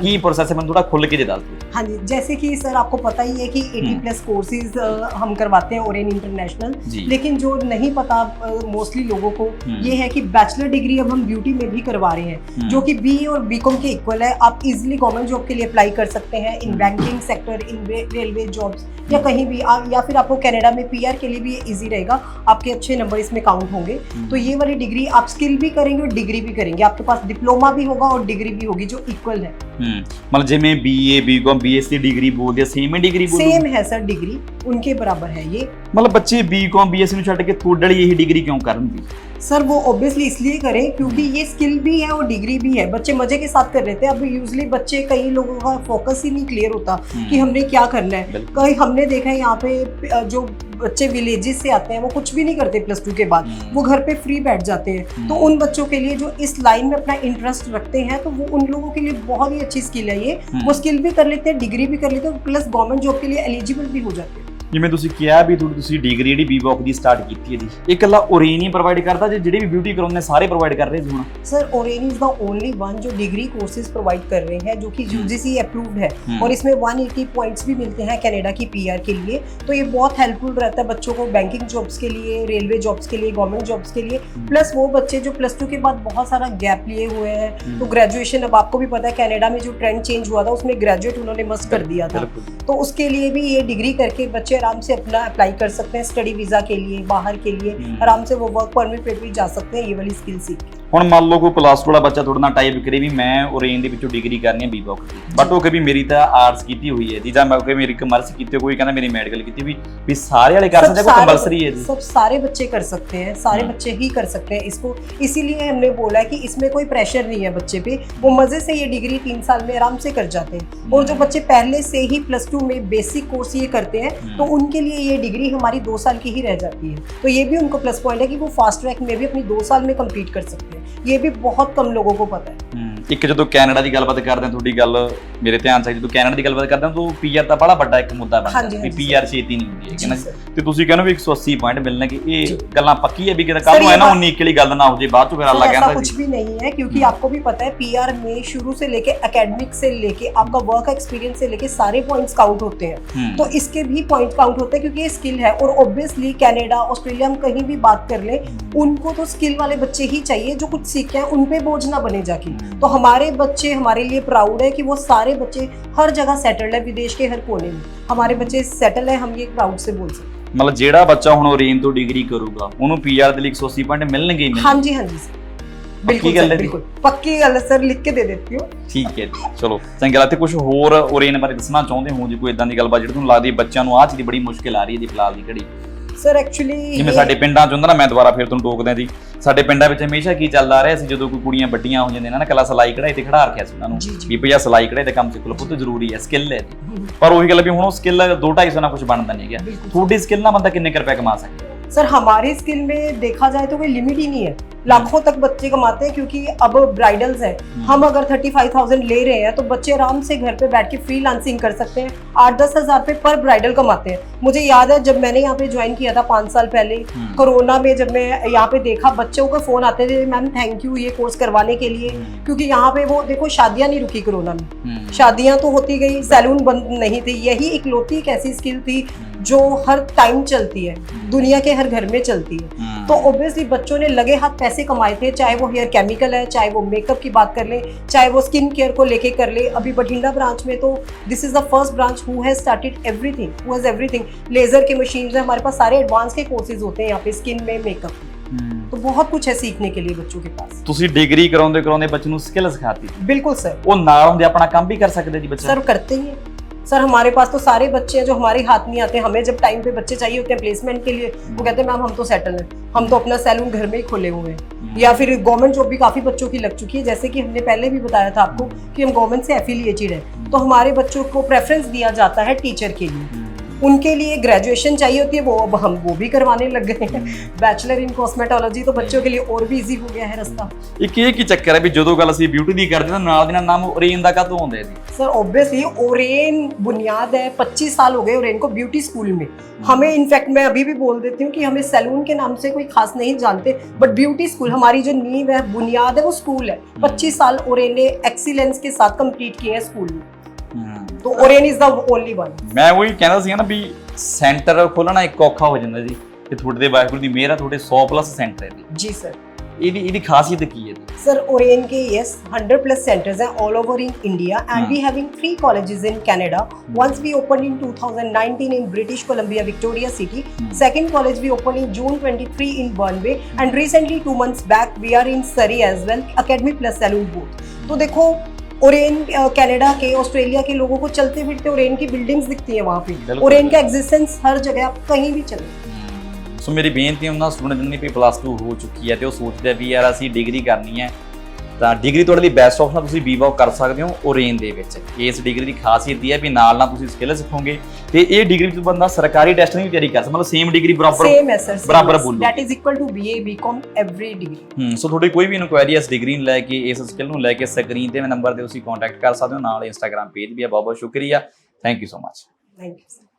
की हाँ प्रोसेस है मैं थोड़ा खुल के डाल दी हाँ जी जैसे कि सर आपको पता ही है कि हम्म। 80 प्लस कोर्सेज हम करवाते हैं ओरेन इंटरनेशनल। लेकिन जो नहीं पता मोस्टली लोगों को हम्म। ये है कि बैचलर डिग्री अब हम ब्यूटी में भी करवा रहे हैं। हम्म। जो कि बी और बी के इक्वल है आप इजिली गवर्नमेंट जॉब के लिए अप्लाई कर सकते हैं in banking sector in railway job या कहीं भी आ, या फिर आपको कैनेडा में पीआर के लिए भी इजी रहेगा। आपके अच्छे नंबर इसमें काउंट होंगे। तो ये वाली डिग्री आप स्किल भी करेंगे और डिग्री भी करेंगे। आपके पास डिप्लोमा भी होगा और डिग्री भी होगी जो इक्वल है। ਹੂੰ ਮਤਲਬ ਜਿਵੇਂ ਬੀਏ ਬੀਕਾਮ ਬੀਐਸਸੀ ਡਿਗਰੀ ਬੋਲਦੇ ਆ ਸੇਮ ਹੀ ਡਿਗਰੀ ਬੋਲਦੇ सेम है सर डिग्री उनके बराबर है ये ਮਤਲਬ ਬੱਚੇ ਬੀਕਾਮ ਬੀਐਸਸੀ ਨੂੰ ਛੱਡ ਕੇ ਤੁਹਾਡੇ ਲਈ ਇਹੀ ਡਿਗਰੀ ਕਿਉਂ ਕਰਨਗੇ सर वो ऑब्वियसली इसलिए करें क्योंकि ये स्किल भी है और डिग्री भी है। बच्चे मज़े के साथ कर रहे हैं अब यूजली बच्चे कई लोगों का फोकस ही नहीं क्लियर होता कि हमने क्या करना है। कहीं हमने देखा है यहाँ पे जो बच्चे विलेजेस से आते हैं वो कुछ भी नहीं करते प्लस टू के बाद। हम्म। वो घर पे फ्री बैठ जाते हैं। तो उन बच्चों के लिए जो इस लाइन में अपना इंटरेस्ट रखते हैं तो वो उन लोगों के लिए बहुत ही अच्छी स्किल है ये। हम्म। वो स्किल भी कर लेते हैं डिग्री भी कर लेते हैं प्लस गवर्नमेंट जॉब के लिए एलिजिबल भी हो जाते हैं। ਜਿਵੇਂ ਤੁਸੀਂ ਕਿਹਾ ਵੀ ਤੁਹਾਡੀ ਤੁਸੀਂ ਡਿਗਰੀ ਜਿਹੜੀ ਬੀਬੌਕ ਦੀ ਸਟਾਰਟ ਕੀਤੀ ਹੈ ਜੀ ਇਹ ਇਕੱਲਾ ਓਰੇਨ ਹੀ ਪ੍ਰੋਵਾਈਡ ਕਰਦਾ ਜੇ ਜਿਹੜੇ ਵੀ ਬਿਊਟੀ ਕਰਾਉਂਦੇ ਨੇ ਸਾਰੇ ਪ੍ਰੋਵਾਈਡ ਕਰ ਰਹੇ ਜੀ ਹੁਣ sir Oren is the only one जो डिग्री कोर्सेज प्रोवाइड कर रहे हैं जो कि यूजीसी अप्रूव्ड है हम्म। और इसमें 180 पॉइंट्स भी मिलते हैं कनाडा की पीआर के लिए तो ये बहुत हेल्पफुल रहता है बच्चों को बैंकिंग जॉब्स के लिए रेलवे जॉब्स के लिए गवर्नमेंट जॉब्स के लिए हम्म। प्लस वो बच्चे जो प्लस टू के बाद बहुत सारा गैप लिए हुए हैं हम्म। तो ग्रेजुएशन अब आपको भी पता है कनाडा में जो ट्रेंड चेंज हुआ था उसमें ग्रेजुएट उन्होंने मस्ट कर दिया था ਬਿਲਕੁਲ तो उसके लिए भी ये डिग्री करके बच्चे आराम से अपना अप्लाई कर सकते हैं स्टडी वीज़ा के लिए बाहर के लिए हम्म। आराम से वो वर्क परमिट पे भी जा सकते हैं ये वाली स्किल सीख के ਹੁਣ ਮੰਨ ਲਓ ਕੋਈ ਪਲੱਸ 2 ਵਾਲਾ ਬੱਚਾ ਤੁਹਾਡੇ ਨਾਲ ਟਾਈਪ ਕਰੇ ਵੀ ਮੈਂ ਓਰੇਨ ਦੇ ਵਿੱਚੋਂ ਡਿਗਰੀ ਕਰਨੀ ਹੈ ਬੀਬੌਕ ਦੀ ਬਟ ਉਹ ਕਹੇ ਵੀ ਮੇਰੀ ਤਾਂ ਆਰਟਸ ਕੀਤੀ ਹੋਈ ਹੈ ਜੀ ਜਾਂ ਮੈਂ ਕਹੇ ਮੇਰੀ ਕਮਰਸ ਕੀਤੀ ਹੋਈ, ਕੋਈ ਕਹਿੰਦਾ ਮੇਰੀ ਮੈਡੀਕਲ ਕੀਤੀ ਵੀ ਵੀ ਸਾਰੇ ਵਾਲੇ ਕਰ सब ਸਕਦੇ ਆ, ਕੋਈ सारे- ਕੰਪਲਸਰੀ ਹੈ ਜੀ सब सारे बच्चे कर सकते हैं सारे हम्म। बच्चे ही कर सकते हैं इसको इसीलिए हमने बोला है कि इसमें कोई प्रेशर नहीं है बच्चे पे वो मज़े से ये डिग्री तीन साल में आराम से कर जाते हैं और जो बच्चे पहले से ही प्लस टू में बेसिक कोर्स ये करते हैं हम्म। तो उनके लिए ये डिग्री हमारी दो साल की ही रह जाती है तो ये भी उनको प्लस पॉइंट है कि वो फास्ट ट्रैक में भी अपनी दो साल में कंप्लीट कर सकते हैं ये भी बहुत कम लोगों को पता है ਹੂੰ। ਇੱਕ ਜਦੋਂ ਕੈਨੇਡਾ ਦੀ ਗੱਲਬਾਤ ਕਰਦੇ ਹਾਂ ਤੁਹਾਡੀ ਗੱਲ ਮੇਰੇ ਧਿਆਨ ਚ ਆਈ ਜਦੋਂ ਕੈਨੇਡਾ ਦੀ ਗੱਲਬਾਤ ਕਰਦੇ ਹਾਂ ਤਾਂ ਪੀਆਰ ਤਾਂ ਬੜਾ ਵੱਡਾ ਇੱਕ ਮੁੱਦਾ ਬਣਦਾ ਹਾਂਜੀ, ਵੀ ਹਾਂਜੀ। ਪੀਆਰ ਛੇਤੀ ਨਹੀਂ ਹੁੰਦੀ ਹੈ जी ਕਿ ਨਾ सर ਤੇ ਤੁਸੀਂ ਕਹਿੰਦੇ ਵੀ 180 ਪੁਆਇੰਟ ਮਿਲਣਗੇ ਇਹ ਜੀ। ਗੱਲਾਂ ਪੱਕੀ ਹੈ ਵੀ ਕਿਤੇ ਕੱਲ ਸਰ, ਨੂੰ ਇਹ ਹੈ ਨਾ ਬਾਤ- 19 ਵਾਲੀ ਗੱਲ ਨਾ ਹੋ ਜੇ ਬਾਅਦ ਚ ਫਿਰ सर, ਅੱਲਾ ऐसा ਕਹਿੰਦਾ कुछ जी भी नहीं है क्योंकि हम्म। आपको भी पता है पीआर में शुरू से लेके एकेडमिक से लेके आपका वर्क एक्सपीरियंस से लेके सारे पॉइंट्स काउंट होते हैं हम्म, तो इसके भी पॉइंट काउंट होते हैं क्योंकि ये स्किल है और ऑब्वियसली कनाडा ऑस्ट्रेलिया हम कहीं भी बात कर ले हम्म, उनको तो स्किल वाले बच्चे ही चाहिए जो कुछ सीख के आए उन पे बोझ ना बने जाके तो हमारे बच्चे हमारे लिए प्राउड है कि वो सारे बच्चे हर जगह सेटल्ड है विदेश के हर कोने में हमारे बच्चे सेटल है हम ये प्राउड से बोल सकते हैं ਮਤਲਬ ਜਿਹੜਾ ਬੱਚਾ ਹੁਣ ਓਰੇਨ ਤੋਂ ਡਿਗਰੀ ਕਰੂਗਾ ਉਹਨੂੰ ਪੀਆਰ ਦੇ ਲਈ 180 ਪੁਆਇੰਟ ਮਿਲਣਗੇ ਹੀ हाँ ਮਿਲਣਗੇ जी हाँ जी सर बिल्कुल गल सर है जी। बिल्कुल पक्की गल है सर लिख के दे देती हूँ ਠੀਕ ਹੈ ਜੀ ਚਲੋ ਚੰਗੀ ਗੱਲ ਹੈ। ਤੇ ਕੁਝ ਹੋਰ ਓਰੇਨ ਬਾਰੇ ਦੱਸਣਾ ਚਾਹੁੰਦੇ ਹੋ ਜੀ ਕੋਈ ਇਦਾਂ ਦੀ ਗੱਲਬਾਤ ਜਿਹੜੀ ਤੁਹਾਨੂੰ ਲੱਗਦੀ ਹੈ ਬੱਚਿਆਂ ਨੂੰ ਆਹ ਚੀਜ਼ ਦੀ ਬੜੀ ਮੁਸ਼ਕਿਲ ਆ ਰਹੀ ਹੈ ਜੀ ਫਿਲਹਾਲ ਦੀ ਘੜੀ ਸਰ ਐਕਚੁਅਲੀ ਜਿਵੇਂ ਸਾਡੇ ਪਿੰਡਾਂ 'ਚ ਹੁੰਦਾ ਨਾ ਮੈਂ ਦੁਬਾਰਾ ਫਿਰ ਤੁਹਾਨੂੰ ਟੋਕਦਾ ਜੀ। ਸਾਡੇ ਪਿੰਡਾਂ ਵਿੱਚ ਹਮੇਸ਼ਾ ਕੀ ਚੱਲਦਾ ਆ ਰਿਹਾ ਸੀ ਜਦੋਂ ਕੋਈ ਕੁੜੀਆਂ ਵੱਡੀਆਂ ਹੋ ਜਾਂਦੀਆਂ ਨਾ ਕਲਾ ਸਲਾਈ ਕਢਾਈ ਤੇ ਖੜਾ ਰੱਖਿਆ ਸੀ ਉਹਨਾਂ ਨੂੰ ਵੀ ਭਈਆ ਸਲਾਈ ਕਢਾਈ ਤੇ ਕੰਮ ਸਿੱਖ ਲਓ ਪੁੱਤ ਜ਼ਰੂਰੀ ਹੈ ਸਕਿੱਲ ਹੈ। ਪਰ ਉਹੀ ਗੱਲ ਵੀ ਹੁਣ ਉਹ ਸਕਿੱਲ 2 250 ਨਾਲ ਕੁਝ ਬਣਦਾ ਨਹੀਂ ਗਿਆ ਤੁਹਾਡੀ ਸਕਿੱਲ ਨਾਲ ਬੰਦਾ ਕਿੰਨੇ ਕੁ ਰੁਪਏ ਕਮਾ ਸਕਦਾ? सर हमारी स्किल में देखा जाए तो कोई लिमिट ही नहीं है। लाखों तक बच्चे कमाते हैं क्योंकि अब ब्राइडल्स हैं। हम अगर थर्टी फाइव थाउज़ेंड ले रहे हैं तो बच्चे आराम से घर पे बैठ के फ्री लांसिंग कर सकते हैं। आठ दस हज़ार पे पर ब्राइडल कमाते हैं। मुझे याद है जब मैंने यहाँ पे ज्वाइन किया था पाँच साल पहले हम्म। कोरोना में जब मैं यहाँ पे देखा बच्चों का फ़ोन आते थे मैम थैंक यू ये कोर्स करवाने के लिए। क्योंकि यहाँ पे वो देखो शादियाँ नहीं रुकी कोरोना में। हम्म। शादियाँ तो होती गई सैलून बंद नहीं थे। यही इकलौती एक ऐसी स्किल थी जो हर टाइम चलती है दुनिया के हर घर में चलती है हम्म। तो ऑब्वियसली बच्चों ने लगे हाथ पैसे कमाए थे चाहे वो हेयर केमिकल है चाहे वो मेकअप की बात कर ले चाहे वो स्किन केयर को लेके कर ले अभी बठिंडा ब्रांच में तो this is the first branch who has started everything who has everything laser के मशीन है हमारे पास सारे एडवांस के कोर्सेज होते हैं यहाँ पे स्किन में मेकअप हम्म। तो बहुत कुछ है सीखने के लिए बच्चों के पास ਤੁਸੀਂ ਡਿਗਰੀ ਕਰਾਉਂਦੇ ਕਰਾਉਂਦੇ ਬੱਚੇ ਨੂੰ ਸਕਿੱਲ ਸਿਖਾਤੀ बिल्कुल सर ਉਹ ਨਾਲ ਹੁੰਦੇ ਆਪਣਾ ਕੰਮ ਵੀ ਕਰ ਸਕਦੇ ਜੀ ਬੱਚਾ सर करते ही हैं सर हमारे पास तो सारे बच्चे हैं जो हमारे हाथ नहीं आते हमें जब टाइम पे बच्चे चाहिए होते हैं प्लेसमेंट के लिए वो कहते हैं मैम हम तो सेटल हैं। हम तो अपना सैलून घर में ही खोले हुए हैं। या फिर गवर्नमेंट जॉब भी काफ़ी बच्चों की लग चुकी है। जैसे कि हमने पहले भी बताया था आपको कि हम गवर्नमेंट से एफिलिएटेड हैं। तो हमारे बच्चों को प्रेफरेंस दिया जाता है टीचर के लिए। उनके लिए ग्रेजुएशन चाहिए होती है वो अब हम वो भी करवाने लग गए हैं बैचलर इन कॉस्मेटोलॉजी तो बच्चों के लिए और भी इजी हो गया है रास्ता ਇੱਕ ਇਹ ਕੀ ਚੱਕਰ ਹੈ ਵੀ ਜਦੋਂ ਗੱਲ ਅਸੀਂ ਬਿਊਟੀ ਦੀ ਕਰਦੇ ਤਾਂ ਨਾਲ ਦੀ ਨਾਲ ਨਾਮ ਓਰੇਨ ਦਾ ਕਾਹਤੋਂ ਆਉਂਦਾ ਹੈ ਜੀ सर ऑब्वियसली ओरेन बुनियाद है 25 साल हो गए ओरेन को ब्यूटी स्कूल में हमें इनफैक्ट मैं अभी भी बोल देती हूँ कि हमें सैलून के नाम से कोई खास नहीं जानते बट ब्यूटी स्कूल हमारी जो नींव है बुनियाद है वो स्कूल है 25 साल ओरेन ने एक्सीलेंस के साथ कंप्लीट किए हैं स्कूल में तो Oren is the only one ਮੈਂ ਉਹੀ ਕਹਿੰਦਾ ਸੀ ਨਾ ਵੀ ਸੈਂਟਰ ਖੋਲਣਾ ਇੱਕ ਔਖਾ ਹੋ ਜਾਂਦਾ ਜੀ ਤੇ ਤੁਹਾਡੇ ਦੇ ਵਾਹਿਗੁਰੂ ਦੀ ਮਿਹਰ ਆ ਤੁਹਾਡੇ 100 ਪਲੱਸ ਸੈਂਟਰ ਹੈ ਜੀ जी सर ਇਹਦੀ ਇਹਦੀ ਖਾਸੀਅਤ ਕੀ ਹੈ ਜੀ सर ओरेन के yes 100 plus centers हैं all over in India and Hmm. we having three colleges in Canada. Once we opened in 2019 in British Columbia, Victoria City. Hmm. Second college we opened in June 23 in Burnway and recently two months back we are in Surrey as well. Academy Plus Saloon both. तो देखो Oren अ, Canada के Australia के लोगों को चलते फिरते Oren की buildings दिखती हैं वहाँ पे बिल्कुल। ओरेन का एग्जिस्टेंस हर जगह आप कहीं भी चले ਸੋ ਮੇਰੀ ਬੇਨਤੀ ਹੈ ਉਹਨਾਂ ਸਟੂਡੈਂਟ ਜਿਨ੍ਹਾਂ ਦੀ ਪਲੱਸ 2 ਹੋ ਚੁੱਕੀ ਹੈ ਤੇ ਉਹ ਸੋਚਦੇ ਆ ਵੀ ਯਾਰ ਅਸੀਂ ਡਿਗਰੀ ਕਰਨੀ ਹੈ ਤਾਂ ਡਿਗਰੀ ਤੁਹਾਡੇ ਲਈ ਬੈਸਟ ਆਪਸ਼ਨ ਤੁਸੀਂ ਬੀਵੌਕ ਕਰ ਸਕਦੇ ਹੋ ਔਰੇਨ ਦੇ ਵਿੱਚ। ਇਸ ਡਿਗਰੀ ਦੀ ਖਾਸੀਅਤ ਇਹ ਹੈ ਵੀ ਨਾਲ ਨਾਲ ਤੁਸੀਂ ਸਕਿੱਲ ਸਿੱਖੋਗੇ ਤੇ ਇਹ ਡਿਗਰੀ ਤੋਂ ਬੰਦਾ ਸਰਕਾਰੀ ਟੈਸਟ ਦੀ ਤਿਆਰੀ ਕਰ ਮਤਲਬ ਸੇਮ ਡਿਗਰੀ ਬਰਾਬਰ ਸੇਮ ਹੈ ਸਰ ਬਰਾਬਰ ਬੋਲੋ। That is equal to BA BCom every degree ਹੂੰ ਸੋ ਤੁਹਾਡੀ ਕੋਈ ਵੀ ਇਨਕੁਆਇਰੀ ਇਸ ਡਿਗਰੀ ਨੂੰ ਲੈ ਕੇ ਇਸ ਸਕਿੱਲ ਨੂੰ ਲੈ ਕੇ ਸਕਰੀਨ ਤੇ ਮੈਂ ਨੰਬਰ ਤੇ ਤੁਸੀਂ ਕੰਟੈਕਟ ਕਰ ਸਕਦੇ ਹੋ ਨਾਲ ਇੰਸਟਾਗ੍ਰam ਪੇਜ ਵੀ ਹੈ ਬਹੁਤ ਬਹੁਤ ਸ਼ੁਕਰੀਆ thank you so much thank you